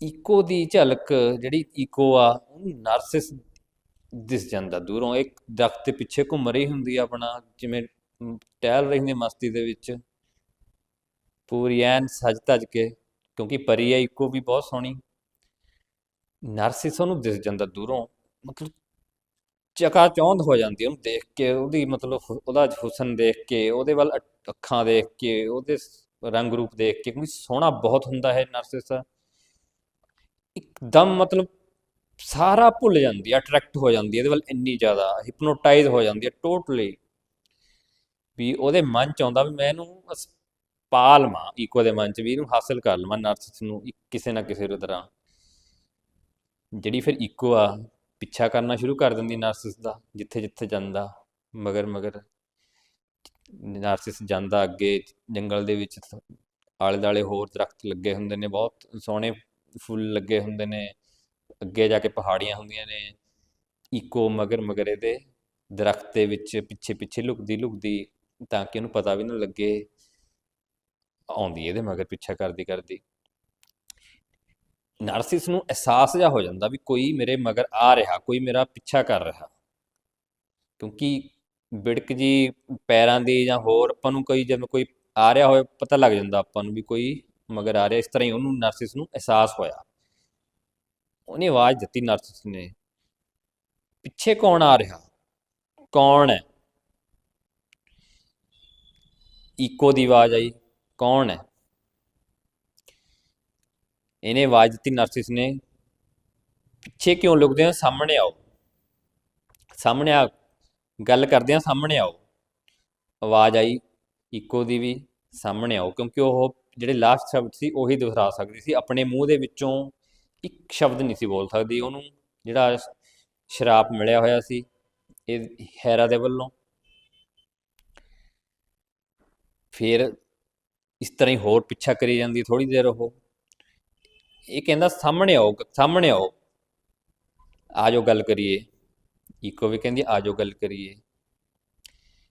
ਈਕੋ ਦੀ ਝਲਕ ਜਿਹੜੀ ਈਕੋ ਆ, ਉਹਨੂੰ ਨਰਸਿਸ ਦਿਸ ਜਾਂਦਾ ਦੂਰੋਂ। ਇੱਕ ਦਰਖਤ ਦੇ ਪਿੱਛੇ ਘੁੰਮ ਰਹੀ ਹੁੰਦੀ ਆ ਆਪਣਾ, ਜਿਵੇਂ ਟਹਿਲ ਰਹੀ ਹੁੰਦੀ ਮਸਤੀ ਦੇ ਵਿੱਚ। ਪੂਰੀ ਐਨ ਸਜ ਧਜ ਕੇ, ਕਿਉਂਕਿ ਪਰੀ ਆ ਈਕੋ ਵੀ ਬਹੁਤ ਸੋਹਣੀ। ਨਰਸਿਸ ਉਹਨੂੰ ਦਿਸ ਜਾਂਦਾ ਦੂਰੋਂ, ਮਤਲਬ ਚਕਾ ਚੌਂਧ ਹੋ ਜਾਂਦੀ ਉਹਨੂੰ ਦੇਖ ਕੇ, ਉਹਦੀ ਮਤਲਬ ਉਹਦਾ ਹੁਸਨ ਦੇਖ ਕੇ, ਉਹਦੇ ਵੱਲ ਅੱਖਾਂ ਦੇਖ ਕੇ, ਉਹਦੇ ਰੰਗ ਰੂਪ ਦੇਖ ਕੇ, ਕਿਉਂਕਿ ਸੋਹਣਾ ਬਹੁਤ ਹੁੰਦਾ ਹੈ ਨਰਸਿਸ। ਇੱਕਦਮ ਮਤਲਬ ਸਾਰਾ ਭੁੱਲ ਜਾਂਦੀ ਹੈ, ਅਟਰੈਕਟ ਹੋ ਜਾਂਦੀ ਹੈ, ਇਹਦੇ ਵੱਲ ਇੰਨੀ ਜ਼ਿਆਦਾ ਹਿਪਨੋਟਾਈਜ਼ ਹੋ ਜਾਂਦੀ ਹੈ ਟੋਟਲੀ ਵੀ ਉਹਦੇ ਮਨ ਚ ਆਉਂਦਾ ਵੀ ਮੈਂ ਇਹਨੂੰ ਪਾ ਲਵਾਂ ਈਕੋ ਦੇ ਮਨ ਚ ਵੀ ਇਹਨੂੰ ਹਾਸਲ ਕਰ ਲਵਾਂ ਨਰਸਿਸ ਨੂੰ ਕਿਸੇ ਨਾ ਕਿਸੇ ਤਰ੍ਹਾਂ। ਜਿਹੜੀ ਫਿਰ ਈਕੋ ਆ, ਪਿੱਛਾ ਕਰਨਾ ਸ਼ੁਰੂ ਕਰ ਦਿੰਦੀ ਨਰਸਿਸ ਦਾ, ਜਿੱਥੇ ਜਿੱਥੇ ਜਾਂਦਾ, ਮਗਰ ਮਗਰ। ਨਰਸਿਸ ਜਾਂਦਾ ਅੱਗੇ, ਜੰਗਲ ਦੇ ਵਿੱਚ ਆਲੇ ਦਾਲੇ ਹੋਰ ਦਰਖਤ ਲੱਗੇ ਹੁੰਦੇ ਨੇ, ਬਹੁਤ ਸੋਹਣੇ ਫੁੱਲ ਲੱਗੇ ਹੁੰਦੇ ਨੇ, ਅੱਗੇ ਜਾ ਕੇ ਪਹਾੜੀਆਂ ਹੁੰਦੀਆਂ ਨੇ। ਈਕੋ ਮਗਰ ਮਗਰ ਇਹਦੇ ਦਰਖਤ ਦੇ ਵਿੱਚ ਪਿੱਛੇ ਪਿੱਛੇ ਲੁਕਦੀ ਲੁਕਦੀ ਤਾਂ ਕਿ ਉਹਨੂੰ ਪਤਾ ਵੀ ਨਾ ਲੱਗੇ ਆਉਂਦੀ ਇਹਦੇ ਮਗਰ ਪਿੱਛਾ ਕਰਦੀ ਕਰਦੀ। ਨਰਸਿਸ ਨੂੰ ਅਹਿਸਾਸ ਜਿਹਾ ਹੋ ਜਾਂਦਾ ਵੀ ਕੋਈ ਮੇਰੇ ਮਗਰ ਆ ਰਿਹਾ, ਕੋਈ ਮੇਰਾ ਪਿੱਛਾ ਕਰ ਰਿਹਾ। ਕਿਉਂਕਿ ਬਿੜਕ ਜੀ ਪੈਰਾਂ ਦੀ ਜਾਂ ਹੋਰ ਆਪਾਂ ਨੂੰ ਕੋਈ ਜਿਵੇਂ ਕੋਈ ਆ ਰਿਹਾ ਹੋਵੇ, ਪਤਾ ਲੱਗ ਜਾਂਦਾ ਆਪਾਂ ਨੂੰ ਵੀ ਕੋਈ ਮਗਰ ਆ ਰਿਹਾ, ਇਸ ਤਰ੍ਹਾਂ ਹੀ ਉਹਨੂੰ ਨਰਸਿਸ ਨੂੰ ਅਹਿਸਾਸ ਹੋਇਆ। ਉਹਨੇ ਆਵਾਜ਼ ਦਿੱਤੀ ਨਰਸਿਸ ਨੇ, ਪਿੱਛੇ ਕੌਣ ਆ ਰਿਹਾ? ਕੌਣ ਹੈ? ਈਕੋ ਦੀ ਆਵਾਜ਼ ਆਈ। ਕੌਣ ਹੈ? ਇਹਨੇ ਆਵਾਜ਼ ਦਿੱਤੀ ਨਰਸਿਸ ਨੇ। ਪਿੱਛੇ ਕਿਉਂ ਲੁਕਦੇ ਹੋ? ਸਾਹਮਣੇ ਆਓ। ਸਾਹਮਣੇ ਆ, ਗੱਲ ਕਰਦੇ ਆ, ਸਾਹਮਣੇ ਆਓ। ਆਵਾਜ਼ ਆਈ ਈਕੋ ਦੀ ਵੀ, ਸਾਹਮਣੇ ਆਓ। ਕਿਉਂਕਿ ਉਹ ਜਿਹੜੇ ਲਾਸਟ ਸ਼ਬਦ ਸੀ, ਉਹੀ ਦੁਹਰਾ ਸਕਦੀ ਸੀ। ਆਪਣੇ ਮੂੰਹ ਦੇ ਵਿੱਚੋਂ ਇੱਕ ਸ਼ਬਦ ਨਹੀਂ ਸੀ ਬੋਲ ਸਕਦੀ। ਉਹਨੂੰ ਜਿਹੜਾ ਸ਼ਰਾਪ ਮਿਲਿਆ ਹੋਇਆ ਸੀ, ਇਹ ਹੈਰਾ ਦੇ ਵੱਲੋਂ। ਫਿਰ ਇਸ ਤਰ੍ਹਾਂ ਹੀ ਹੋਰ ਪਿੱਛਾ ਕਰੀ ਜਾਂਦੀ ਥੋੜੀ ਦੇਰ ਉਹ। ਇਹ ਕਹਿੰਦਾ, ਸਾਹਮਣੇ ਆਓ ਸਾਹਮਣੇ ਆਓ। ਆਜੋ ਗੱਲ ਕਰੀਏ। ਈਕੋ ਵੀ ਕਹਿੰਦੀ, ਆਜੋ ਗੱਲ ਕਰੀਏ।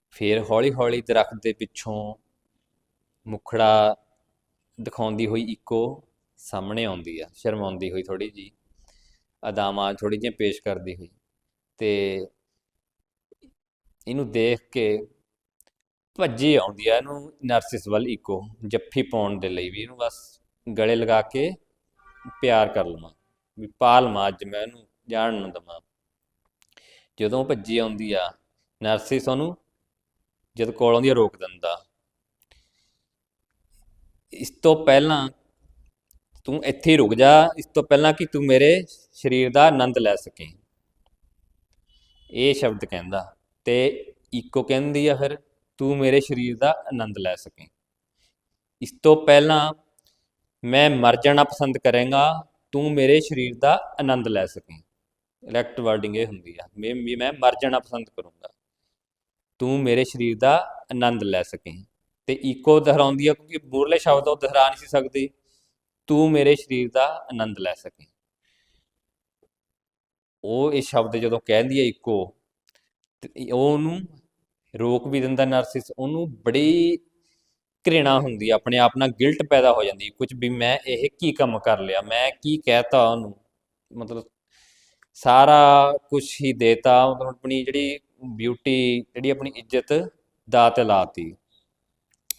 ਫਿਰ ਹੌਲੀ ਹੌਲੀ ਦਰਖਤ ਦੇ ਪਿੱਛੋਂ ਮੁਖੜਾ ਦਿਖਾਉਂਦੀ ਹੋਈ ਈਕੋ ਸਾਹਮਣੇ ਆਉਂਦੀ ਆ, ਸ਼ਰਮਾਉਂਦੀ ਹੋਈ ਥੋੜੀ ਜੀ ਅਦਾਵਾਂ ਥੋੜੀ ਜਿਹੀ ਪੇਸ਼ ਕਰਦੀ ਹੋਈ। ਤੇ ਇਹਨੂੰ ਦੇਖ ਕੇ ਭੱਜੀ ਆਉਂਦੀ ਆ ਇਹਨੂੰ ਨਰਸਿਸ ਵੱਲ ਇੱਕੋ ਜੱਫੀ ਪਾਉਣ ਦੇ ਲਈ ਵੀ ਇਹਨੂੰ ਬਸ ਗਲੇ ਲਗਾ ਕੇ ਪਿਆਰ ਕਰ ਲਵਾਂ, ਵੀ ਪਾਲ ਲਵਾਂ ਅੱਜ ਮੈਂ ਇਹਨੂੰ ਜਾਣ ਨੂੰ ਦਵਾਂ। ਜਦੋਂ ਭੱਜੀ ਆਉਂਦੀ ਆ ਨਰਸਿਸ ਉਹਨੂੰ ਜਦ ਕੋਲ ਆਉਂਦੀ ਆ ਰੋਕ ਦਿੰਦਾ। ਇਸ ਤੋਂ ਪਹਿਲਾਂ ਤੂੰ ਇੱਥੇ ਹੀ ਰੁਕ ਜਾ, ਇਸ ਤੋਂ ਪਹਿਲਾਂ ਕਿ ਤੂੰ ਮੇਰੇ ਸਰੀਰ ਦਾ ਆਨੰਦ ਲੈ ਸਕੇ। ਇਹ ਸ਼ਬਦ ਕਹਿੰਦਾ ਤੇ ਈਕੋ ਕਹਿੰਦੀ ਆ ਫਿਰ ਤੂੰ ਮੇਰੇ ਸਰੀਰ ਦਾ ਆਨੰਦ ਲੈ ਸਕੇ। ਇਸ ਤੋਂ ਪਹਿਲਾਂ ਮੈਂ ਮਰ ਜਾਣਾ ਪਸੰਦ ਕਰਾਂਗਾ, ਤੂੰ ਮੇਰੇ ਸਰੀਰ ਦਾ ਆਨੰਦ ਲੈ ਸਕੇ। ਇਲੈਕਟ ਵਰਡਿੰਗ ਇਹ ਹੁੰਦੀ ਆ। ਮੈਂ ਮੈਂ ਮਰ ਜਾਣਾ ਪਸੰਦ ਕਰੂੰਗਾ। ਤੂੰ ਮੇਰੇ ਸਰੀਰ ਦਾ ਆਨੰਦ ਲੈ ਸਕੇ। ਤੇ ਈਕੋ ਦੁਹਰਾਉਂਦੀ ਆ, ਕਿਉਂਕਿ ਮੂਰਲੇ ਸ਼ਬਦ ਉਹ ਦੁਹਰਾ ਨਹੀਂ ਸੀ ਸਕਦੀ। ਤੂੰ ਮੇਰੇ ਸਰੀਰ ਦਾ ਆਨੰਦ ਲੈ ਸਕੇ। ਉਹ ਇਹ ਸ਼ਬਦ ਜਦੋਂ ਕਹਿੰਦੀ ਹੈ ਈਕੋ ਤੇ ਉਹਨੂੰ ਰੋਕ ਵੀ ਦਿੰਦਾ ਨਰਸਿਸ, ਉਹਨੂੰ ਬੜੀ ਘ੍ਰਿਣਾ ਹੁੰਦੀ ਆਪਣੇ ਆਪ ਨਾਲ ਗਿਲਟ ਪੈਦਾ ਹੋ ਜਾਂਦੀ ਕੁਝ ਵੀ ਮੈਂ ਇਹ ਕੀ ਕੰਮ ਕਰ ਲਿਆ, ਮੈਂ ਕੀ ਕਹਿਤਾ ਉਹਨੂੰ? ਮਤਲਬ ਸਾਰਾ ਕੁਝ ਹੀ ਦੇਤਾ, ਮਤਲਬ ਆਪਣੀ ਜਿਹੜੀ ਬਿਊਟੀ ਜਿਹੜੀ ਆਪਣੀ ਇੱਜ਼ਤ ਦਾਅ ਤੇ ਲਾਤੀ।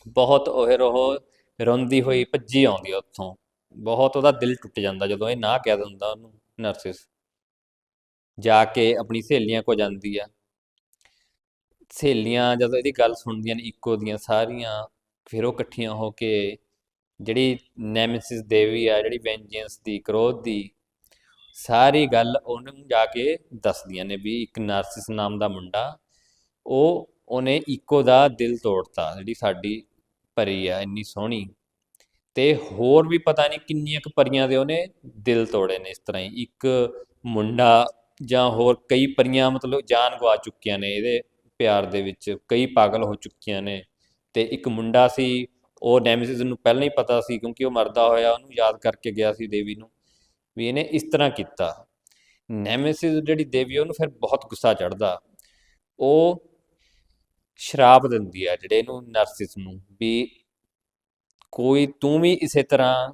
ਬਹੁਤ ਉਹ ਰੋ ਰੋਂਦੀ ਹੋਈ, ਭੱਜੀ ਆਉਂਦੀ ਆ ਉੱਥੋਂ। ਬਹੁਤ ਉਹਦਾ ਦਿਲ ਟੁੱਟ ਜਾਂਦਾ ਜਦੋਂ ਇਹ ਨਾ ਕਹਿ ਦਿੰਦਾ ਉਹਨੂੰ, ਨਰਸਿਸ। ਜਾ ਕੇ ਆਪਣੀ ਸਹੇਲੀਆਂ ਕੋ ਜਾਂਦੀ ਆ। ਸਹੇਲੀਆਂ ਜਦੋਂ ਇਹਦੀ ਗੱਲ ਸੁਣਦੀਆਂ ਨੇ ਇੱਕੋ ਦੀਆਂ ਸਾਰੀਆਂ, ਫਿਰ ਉਹ ਇਕੱਠੀਆਂ ਹੋ ਕੇ ਜਿਹੜੀ ਨੈਮੇਸਿਸ ਦੇਵੀ ਆ, ਜਿਹੜੀ ਵੈਂਜੈਂਸ ਦੀ, ਕ੍ਰੋਧ ਦੀ, ਸਾਰੀ ਗੱਲ ਉਹਨੂੰ ਜਾ ਕੇ ਦੱਸਦੀਆਂ ਨੇ ਵੀ ਇੱਕ ਨਾਰਸਿਸ ਨਾਮ ਦਾ ਮੁੰਡਾ, ਉਹ ਉਹਨੇ ਈਕੋ ਦਾ ਦਿਲ ਤੋੜਤਾ, ਜਿਹੜੀ ਸਾਡੀ ਪਰੀ ਆ, ਇੰਨੀ ਸੋਹਣੀ। ਤੇ ਹੋਰ ਵੀ ਪਤਾ ਨਹੀਂ ਕਿੰਨੀਆਂ ਕੁ ਪਰੀਆਂ ਦੇ ਉਹਨੇ ਦਿਲ ਤੋੜੇ ਨੇ ਇਸ ਤਰ੍ਹਾਂ ਹੀ। ਇੱਕ ਮੁੰਡਾ ਜਾਂ ਹੋਰ ਕਈ ਪਰੀਆਂ ਮਤਲਬ ਜਾਨ ਗਵਾ ਚੁੱਕੀਆਂ ਨੇ ਇਹਦੇ। ਪਿਆਰ ਦੇ ਵਿੱਚ ਕਈ ਪਾਗਲ ਹੋ ਚੁੱਕੀਆਂ ਨੇ ਤੇ ਇੱਕ ਮੁੰਡਾ ਸੀ, ਉਹ ਨੈਮੇਸਿਸ ਨੂੰ ਪਹਿਲਾਂ ਹੀ ਪਤਾ ਸੀ ਕਿਉਂਕਿ ਉਹ ਮਰਦਾ ਹੋਇਆ, ਉਹਨੂੰ ਯਾਦ ਕਰਕੇ ਗਿਆ ਸੀ ਦੇਵੀ ਨੂੰ ਵੀ ਇਹਨੇ ਇਸ ਤਰ੍ਹਾਂ ਕੀਤਾ। ਨੈਮੇਸਿਸ ਜਿਹੜੀ ਦੇਵੀ ਉਹਨੂੰ ਫਿਰ ਬਹੁਤ ਗੁੱਸਾ ਚੜਦਾ ਉਹ ਸ਼ਰਾਪ ਦਿੰਦੀ ਆ ਜਿਹੜੇ ਇਹਨੂੰ ਨਰਸਿਸ ਨੂੰ ਵੀ ਕੋਈ ਤੂੰ ਵੀ ਇਸੇ ਤਰ੍ਹਾਂ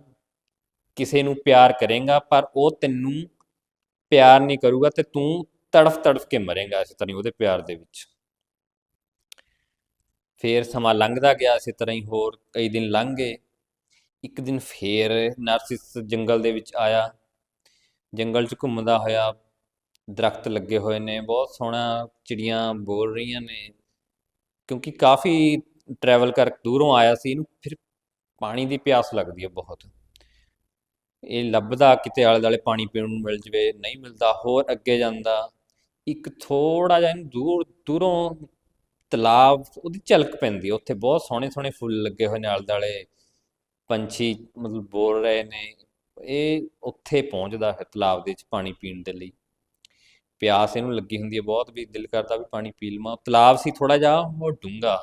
ਕਿਸੇ ਨੂੰ ਪਿਆਰ ਕਰੇਗਾ, ਪਰ ਉਹ ਤੈਨੂੰ ਪਿਆਰ ਨਹੀਂ ਕਰੂਗਾ ਤੇ ਤੂੰ ਤੜਫ ਤੜਫ ਕੇ ਮਰੇਗਾ ਇਸ ਤਰ੍ਹਾਂ ਹੀ ਉਹਦੇ ਪਿਆਰ ਦੇ ਵਿੱਚ। ਫੇਰ ਸਮਾਂ ਲੰਘਦਾ ਗਿਆ, ਇਸੇ ਤਰ੍ਹਾਂ ਹੀ ਹੋਰ ਕਈ ਦਿਨ ਲੰਘ ਗਏ। ਇੱਕ ਦਿਨ ਫੇਰ ਨਰਸਿਸ ਜੰਗਲ ਦੇ ਵਿੱਚ ਆਇਆ। ਜੰਗਲ 'ਚ ਘੁੰਮਦਾ ਹੋਇਆ, ਦਰਖਤ ਲੱਗੇ ਹੋਏ ਨੇ, ਬਹੁਤ ਸੋਹਣਾ ਚਿੜੀਆਂ ਬੋਲ ਰਹੀਆਂ ਨੇ। ਕਿਉਂਕਿ ਕਾਫੀ ਟਰੈਵਲ ਕਰ, ਦੂਰੋਂ ਆਇਆ ਸੀ, ਇਹਨੂੰ ਫਿਰ ਪਾਣੀ ਦੀ ਪਿਆਸ ਲੱਗਦੀ ਹੈ ਬਹੁਤ। ਇਹ ਲੱਭਦਾ ਕਿਤੇ ਆਲੇ ਦੁਆਲੇ ਪਾਣੀ ਪੀਣ ਨੂੰ ਮਿਲ ਜਵੇ, ਨਹੀਂ ਮਿਲਦਾ, ਹੋਰ ਅੱਗੇ ਜਾਂਦਾ। ਇੱਕ ਥੋੜਾ ਜਿਹਾ ਇਹਨੂੰ ਦੂਰ, ਦੂਰੋਂ ਤਲਾਬ, ਉਹਦੀ ਝਲਕ ਪੈਂਦੀ ਹੈ ਉੱਥੇ, ਬਹੁਤ ਸੋਹਣੇ ਸੋਹਣੇ ਫੁੱਲ ਲੱਗੇ ਹੋਏ ਨੇ ਆਲੇ ਦੁਆਲੇ ਪੰਛੀ ਮਤਲਬ ਬੋਲ ਰਹੇ ਨੇ, ਇਹ ਉੱਥੇ ਪਹੁੰਚਦਾ ਹੈ ਤਲਾਬ ਦੇ ਵਿੱਚ ਪਾਣੀ ਪੀਣ ਦੇ ਲਈ। ਪਿਆਸ ਇਹਨੂੰ ਲੱਗੀ ਹੁੰਦੀ ਹੈ ਬਹੁਤ ਵੀ, ਦਿਲ ਕਰਦਾ ਵੀ ਪਾਣੀ ਪੀ ਲਵਾਂ। ਤਲਾਬ ਸੀ ਥੋੜਾ ਜਿਹਾ ਉਹ ਡੂੰਘਾ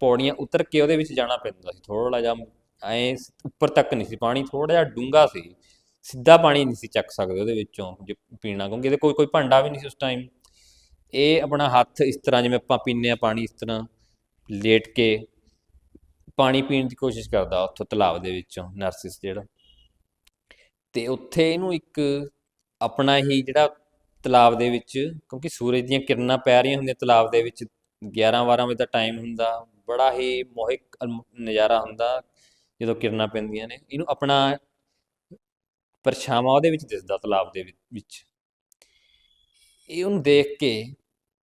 ਪੌੜੀਆਂ ਉਤਰ ਕੇ ਉਹਦੇ ਵਿੱਚ ਜਾਣਾ ਪੈਂਦਾ ਸੀ ਥੋੜਾ ਜਿਹਾ ਐ ਉੱਪਰ ਤੱਕ ਨਹੀਂ ਸੀ, ਪਾਣੀ ਥੋੜਾ ਜਿਹਾ ਡੂੰਘਾ ਸੀ। ਸਿੱਧਾ ਪਾਣੀ ਨਹੀਂ ਸੀ ਚੱਕ ਸਕਦੇ ਉਹਦੇ ਵਿੱਚੋਂ ਜੇ ਪੀਣਾ, ਕਿਉਂਕਿ ਇਹਦੇ ਕੋਈ ਕੋਈ ਭਾਂਡਾ ਵੀ ਨਹੀਂ ਸੀ ਉਸ ਟਾਈਮ ਇਹ ਆਪਣਾ ਹੱਥ ਇਸ ਤਰ੍ਹਾਂ ਜਿਵੇਂ ਆਪਾਂ ਪੀਂਦੇ ਆ ਪਾਣੀ ਇਸ ਤਰ੍ਹਾਂ ਲੇਟ ਕੇ, ਪਾਣੀ ਪੀਣ ਦੀ ਕੋਸ਼ਿਸ਼ ਕਰਦਾ ਉੱਥੋਂ ਤਲਾਬ ਦੇ ਵਿੱਚੋਂ ਨਰਸਿਸ ਜਿਹੜਾ। ਤੇ ਉੱਥੇ ਇਹਨੂੰ ਇੱਕ ਆਪਣਾ ਹੀ ਜਿਹੜਾ ਤਲਾਬ ਦੇ ਵਿੱਚ, ਕਿਉਂਕਿ ਸੂਰਜ ਦੀਆਂ ਕਿਰਨਾਂ ਪੈ ਰਹੀਆਂ ਹੁੰਦੀਆਂ ਤਲਾਬ ਦੇ ਵਿੱਚ 11 12 ਵਜੇ ਦਾ ਟਾਈਮ ਹੁੰਦਾ, ਬੜਾ ਹੀ ਮੋਹਿਕ ਨਜ਼ਾਰਾ ਹੁੰਦਾ ਜਦੋਂ ਕਿਰਨਾਂ ਪੈਂਦੀਆਂ ਨੇ। ਇਹਨੂੰ ਆਪਣਾ ਪਰਛਾਵਾਂ ਉਹਦੇ ਵਿੱਚ ਦਿਸਦਾ ਤਲਾਬ ਦੇ ਵਿੱਚ। ਇਹ ਉਹਨੂੰ ਦੇਖ ਕੇ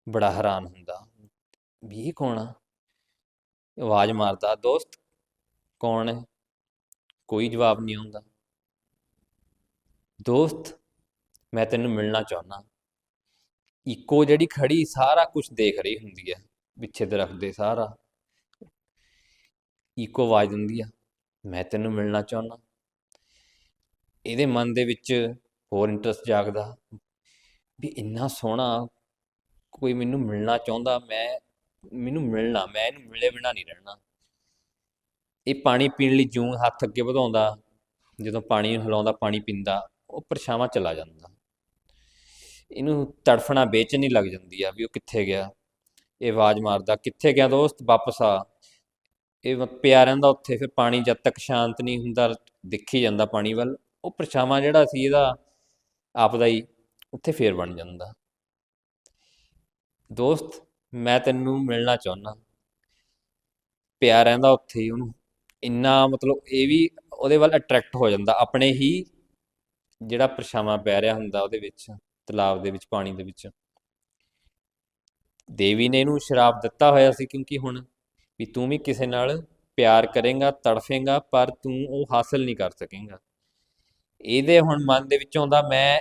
ਬੜਾ ਹੈਰਾਨ ਹੁੰਦਾ। ਵੀ ਇਹ ਕੌਣ ਆ? ਆਵਾਜ਼ ਮਾਰਦਾ, ਦੋਸਤ, ਕੌਣ ਹੈ? ਕੋਈ ਜਵਾਬ ਨਹੀਂ ਆਉਂਦਾ। ਦੋਸਤ, ਮੈਂ ਤੈਨੂੰ ਮਿਲਣਾ ਚਾਹੁੰਦਾ। ਇੱਕੋ ਜਿਹੜੀ ਖੜੀ ਸਾਰਾ ਕੁਝ ਦੇਖ ਰਹੀ ਹੁੰਦੀ ਹੈ, ਪਿੱਛੇ ਦਰਖਤ ਦੇ ਸਾਰਾ। ਇੱਕੋ ਆਵਾਜ਼ ਦਿੰਦੀ ਆ, ਮੈਂ ਤੈਨੂੰ ਮਿਲਣਾ ਚਾਹੁੰਦਾ। ਇਹਦੇ ਮਨ ਦੇ ਵਿੱਚ ਹੋਰ ਇੰਟਰਸਟ ਜਾਗਦਾ। ਵੀ ਇੰਨਾ ਸੋਹਣਾ ਕੋਈ ਮੈਨੂੰ ਮਿਲਣਾ ਚਾਹੁੰਦਾ, ਮੈਂ, ਮੈਨੂੰ ਮਿਲਣਾ, ਮੈਂ ਇਹਨੂੰ ਮਿਲੇ ਬਿਨਾ ਨਹੀਂ ਰਹਿਣਾ। ਇਹ ਪਾਣੀ ਪੀਣ ਲਈ ਜੂੰ ਹੱਥ ਅੱਗੇ ਵਧਾਉਂਦਾ, ਜਦੋਂ ਪਾਣੀ ਨੂੰ ਹਿਲਾਉਂਦਾ, ਪਾਣੀ ਪੀਂਦਾ, ਉਹ ਪਰਛਾਵਾਂ ਚਲਾ ਜਾਂਦਾ। ਇਹਨੂੰ ਤੜਫਣਾ ਬੇਚੈਨੀ ਲੱਗ ਜਾਂਦੀ ਆ ਵੀ ਉਹ ਕਿੱਥੇ ਗਿਆ। ਇਹ ਆਵਾਜ਼ ਮਾਰਦਾ, ਕਿੱਥੇ ਗਿਆ ਦੋਸਤ? ਵਾਪਸ ਆ। ਇਹ ਪਿਆ ਰਹਿੰਦਾ ਉੱਥੇ, ਫਿਰ ਪਾਣੀ ਜਦ ਤੱਕ ਸ਼ਾਂਤ ਨਹੀਂ ਹੁੰਦਾ, ਦੇਖੀ ਜਾਂਦਾ ਪਾਣੀ ਵੱਲ। ਉਹ ਪਰਛਾਵਾਂ ਜਿਹੜਾ ਸੀ ਇਹਦਾ ਆਪਦਾ ਹੀ, ਉੱਥੇ ਫੇਰ ਬਣ ਜਾਂਦਾ। ਦੋਸਤ, ਮੈਂ ਤੈਨੂੰ ਮਿਲਣਾ ਚਾਹੁੰਦਾ। ਪਿਆ ਰਹਿੰਦਾ ਉੱਥੇ ਹੀ ਉਹਨੂੰ। ਇੰਨਾ ਮਤਲਬ ਇਹ ਵੀ ਉਹਦੇ ਵੱਲ ਅਟਰੈਕਟ ਹੋ ਜਾਂਦਾ। ਆਪਣੇ ਹੀ ਜਿਹੜਾ ਪਰਛਾਵਾਂ ਪੈ ਰਿਹਾ ਹੁੰਦਾ ਉਹਦੇ ਵਿੱਚ, ਤਲਾਬ ਦੇ ਵਿੱਚ, ਪਾਣੀ ਦੇ ਵਿੱਚ। ਦੇਵੀ ਨੇ ਇਹਨੂੰ ਸ਼ਰਾਪ ਦਿੱਤਾ ਹੋਇਆ ਸੀ ਕਿਉਂਕਿ ਹੁਣ ਵੀ ਤੂੰ ਵੀ ਕਿਸੇ ਨਾਲ ਪਿਆਰ ਕਰੇਗਾ, ਤੜਫੇਗਾ, ਪਰ ਤੂੰ ਉਹ ਹਾਸਲ ਨਹੀਂ ਕਰ ਸਕੇਗਾ। ਇਹਦੇ ਹੁਣ ਮਨ ਦੇ ਵਿੱਚ ਆਉਂਦਾ, ਮੈਂ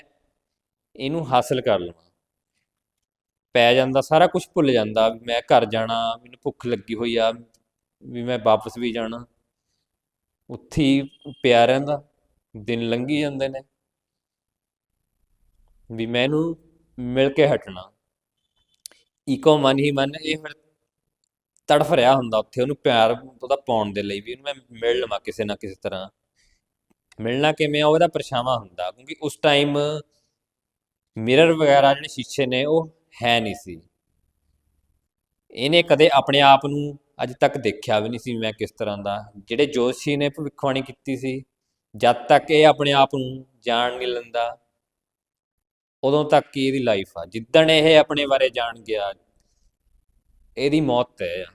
ਇਹਨੂੰ ਹਾਸਲ ਕਰ ਲਵਾਂ। ਪੈ ਜਾਂਦਾ, ਸਾਰਾ ਕੁਝ ਭੁੱਲ ਜਾਂਦਾ ਵੀ ਮੈਂ ਘਰ ਜਾਣਾ, ਮੈਨੂੰ ਭੁੱਖ ਲੱਗੀ ਹੋਈ ਆ, ਵੀ ਮੈਂ ਵਾਪਸ ਵੀ ਜਾਣਾ। ਉੱਥੇ ਹੀ ਪਿਆ ਰਹਿੰਦਾ, ਦਿਨ ਲੰਘੀ ਜਾਂਦੇ ਨੇ। ਵੀ ਮੈਨੂੰ ਮਿਲ ਕੇ ਹਟਣਾ। ਈਕੋ ਮਨ ਹੀ ਮਨ, ਇਹ ਫਿਰ ਤੜਫ ਰਿਹਾ ਹੁੰਦਾ ਉੱਥੇ, ਉਹਨੂੰ ਪਿਆਰ ਉਹਦਾ ਪਾਉਣ ਦੇ ਲਈ ਵੀ ਉਹਨੂੰ ਮੈਂ ਮਿਲ ਲਵਾਂ ਕਿਸੇ ਨਾ ਕਿਸੇ ਤਰ੍ਹਾਂ। ਮਿਲਣਾ ਕਿਵੇਂ ਆ ਉਹਦਾ ਪਰਛਾਵਾਂ ਹੁੰਦਾ, ਕਿਉਂਕਿ ਉਸ ਟਾਈਮ ਮਿਰਰ ਵਗੈਰਾ ਜਿਹੜੇ ਸ਼ੀਸ਼ੇ ਨੇ, ਉਹ ਹੈ ਨਹੀਂ ਸੀ। ਇਹਨੇ ਕਦੇ ਆਪਣੇ ਆਪ ਨੂੰ ਅੱਜ ਤੱਕ ਦੇਖਿਆ ਵੀ ਨਹੀਂ ਸੀ ਮੈਂ ਕਿਸ ਤਰ੍ਹਾਂ ਦਾ। ਜਿਹੜੇ ਜੋਤਸ਼ੀ ਨੇ ਭਵਿੱਖਬਾਣੀ ਕੀਤੀ ਸੀ, ਜਦ ਤੱਕ ਇਹ ਆਪਣੇ ਆਪ ਨੂੰ ਜਾਣ ਨਹੀਂ ਲੈਂਦਾ, ਉਦੋਂ ਤੱਕ ਹੀ ਇਹਦੀ ਲਾਈਫ ਆ? ਜਿੱਦਣ ਇਹ ਆਪਣੇ ਬਾਰੇ ਜਾਣ ਗਿਆ, ਇਹਦੀ ਮੌਤ ਤੈਅ ਆ।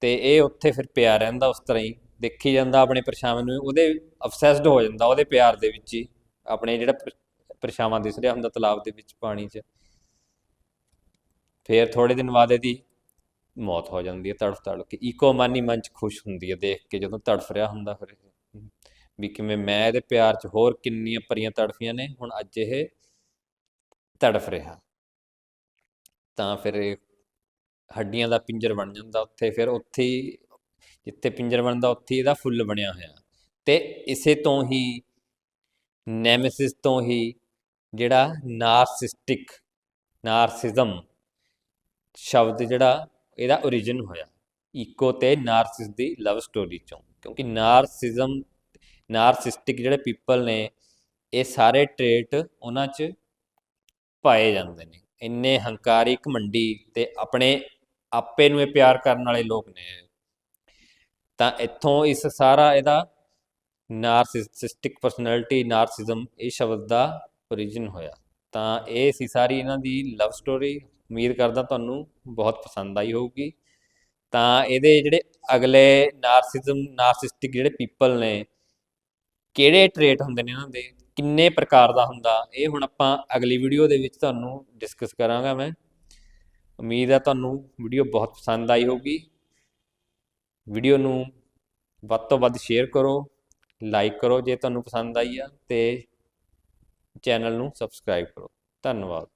ਤੇ ਇਹ ਉੱਥੇ ਫਿਰ ਪਿਆ ਰਹਿੰਦਾ ਉਸ ਤਰ੍ਹਾਂ ਹੀ। ਦੇਖੀ ਜਾਂਦਾ ਆਪਣੇ ਪਰਛਾਵੇਂ ਨੂੰ, ਉਹਦੇ ਅਬਸੈਸਡ ਹੋ ਜਾਂਦਾ, ਉਹਦੇ ਪਿਆਰ ਦੇ ਵਿੱਚ ਹੀ। ਆਪਣੇ ਜਿਹੜਾ ਪਰ- ਪਰਛਾਵਾਂ ਦਿਸ ਰਿਹਾ ਹੁੰਦਾ, ਤਲਾਬ ਦੇ ਵਿੱਚ ਪਾਣੀ 'ਚ। ਫਿਰ ਥੋੜੇ ਦਿਨ ਬਾਅਦ ਇਹਦੀ ਮੌਤ ਹੋ ਜਾਂਦੀ ਹੈ ਤੜਫ ਤੜਫ ਕੇ। ਈਕੋ ਮਨ ਹੀ 'ਚ ਖੁਸ਼ ਹੁੰਦੀ ਹੈ ਦੇਖ ਕੇ, ਜਦੋਂ ਤੜਫ ਰਿਹਾ ਹੁੰਦਾ ਫਿਰ ਵੀ ਕਿਵੇਂ ਮੈਂ ਇਹਦੇ ਪਿਆਰ 'ਚ ਹੋਰ ਕਿੰਨੀਆਂ ਪਰੀਆਂ ਤੜਫੀਆਂ ਨੇ, ਹੁਣ ਅੱਜ ਇਹ ਤੜਫ ਰਿਹਾ। ਤਾਂ ਫਿਰ ਹੱਡੀਆਂ ਦਾ ਪਿੰਜਰ ਬਣ ਜਾਂਦਾ ਉੱਥੇ, ਫਿਰ ਉੱਥੇ ਜਿੱਥੇ ਪਿੰਜਰ ਬਣਦਾ ਉੱਥੇ ਇਹਦਾ ਫੁੱਲ ਬਣਿਆ ਹੋਇਆ। ਤੇ ਇਸੇ ਤੋਂ ਹੀ, ਨੈਮੇਸਿਸ ਤੋਂ ਹੀ ਜਿਹੜਾ ਨਾਰਸਿਸਟਿਕ, ਨਾਰਸਿਜ਼ਮ ਸ਼ਬਦ ਜਿਹੜਾ ਇਹਦਾ origin ਹੋਇਆ। ਈਕੋ ਤੇ ਨਾਰਸਿਸ ਦੀ ਲਵ ਸਟੋਰੀ ਚੋਂ। ਕਿਉਂਕਿ ਨਾਰਸਿਜ਼ਮ, ਨਾਰਸਿਸਟਿਕ ਜਿਹੜੇ ਪੀਪਲ ਨੇ, ਇਹ ਸਾਰੇ ਟ੍ਰੇਟ ਉਹਨਾਂ 'ਚ ਪਾਏ ਜਾਂਦੇ ਨੇ। ਇੰਨੇ ਹੰਕਾਰੀ ਘਮੰਡੀ ਤੇ ਆਪਣੇ ਆਪੇ ਨੂੰ ਇਹ ਪਿਆਰ ਕਰਨ ਵਾਲੇ ਲੋਕ ਨੇ। ਤਾਂ ਇੱਥੋਂ ਇਸ ਸਾਰਾ ਇਹਦਾ ਨਾਰਸਿਸਟਿਕ ਪਰਸਨੈਲਿਟੀ ਨਾਰਸਿਜ਼ਮ, ਇਹ ਸ਼ਬਦ ਦਾ origin ਹੋਇਆ। ਤਾਂ ਇਹ ਸੀ ਸਾਰੀ ਇਹਨਾਂ ਦੀ ਲਵ ਸਟੋਰੀ ਉਮੀਦ ਕਰਦਾ ਤੁਹਾਨੂੰ ਬਹੁਤ ਪਸੰਦ ਆਈ ਹੋਊਗੀ। ਤਾਂ ਇਹਦੇ ਜਿਹੜੇ ਅਗਲੇ ਨਾਰਸਿਜ਼ਮ, ਨਾਰਸਿਸਟਿਕ ਜਿਹੜੇ ਪੀਪਲ ਨੇ, ਕਿਹੜੇ ਟ੍ਰੇਟ ਹੁੰਦੇ ਨੇ ਇਹਨਾਂ ਦੇ? ਕਿੰਨੇ ਪ੍ਰਕਾਰ ਦਾ ਹੁੰਦਾ? ਇਹ ਹੁਣ ਆਪਾਂ ਅਗਲੀ ਵੀਡੀਓ ਦੇ ਵਿੱਚ ਤੁਹਾਨੂੰ ਡਿਸਕਸ ਕਰਾਂਗਾ ਮੈਂ। ਉਮੀਦ ਹੈ ਤੁਹਾਨੂੰ ਵੀਡੀਓ ਬਹੁਤ ਪਸੰਦ ਆਈ ਹੋਊਗੀ। ਵੀਡੀਓ ਨੂੰ ਵੱਧ ਤੋਂ ਵੱਧ ਸ਼ੇਅਰ ਕਰੋ, ਲਾਈਕ ਕਰੋ ਜੇ ਤੁਹਾਨੂੰ ਪਸੰਦ ਆਈ ਆ ਤੇ ਚੈਨਲ ਨੂੰ ਸਬਸਕ੍ਰਾਈਬ ਕਰੋ। ਧੰਨਵਾਦ।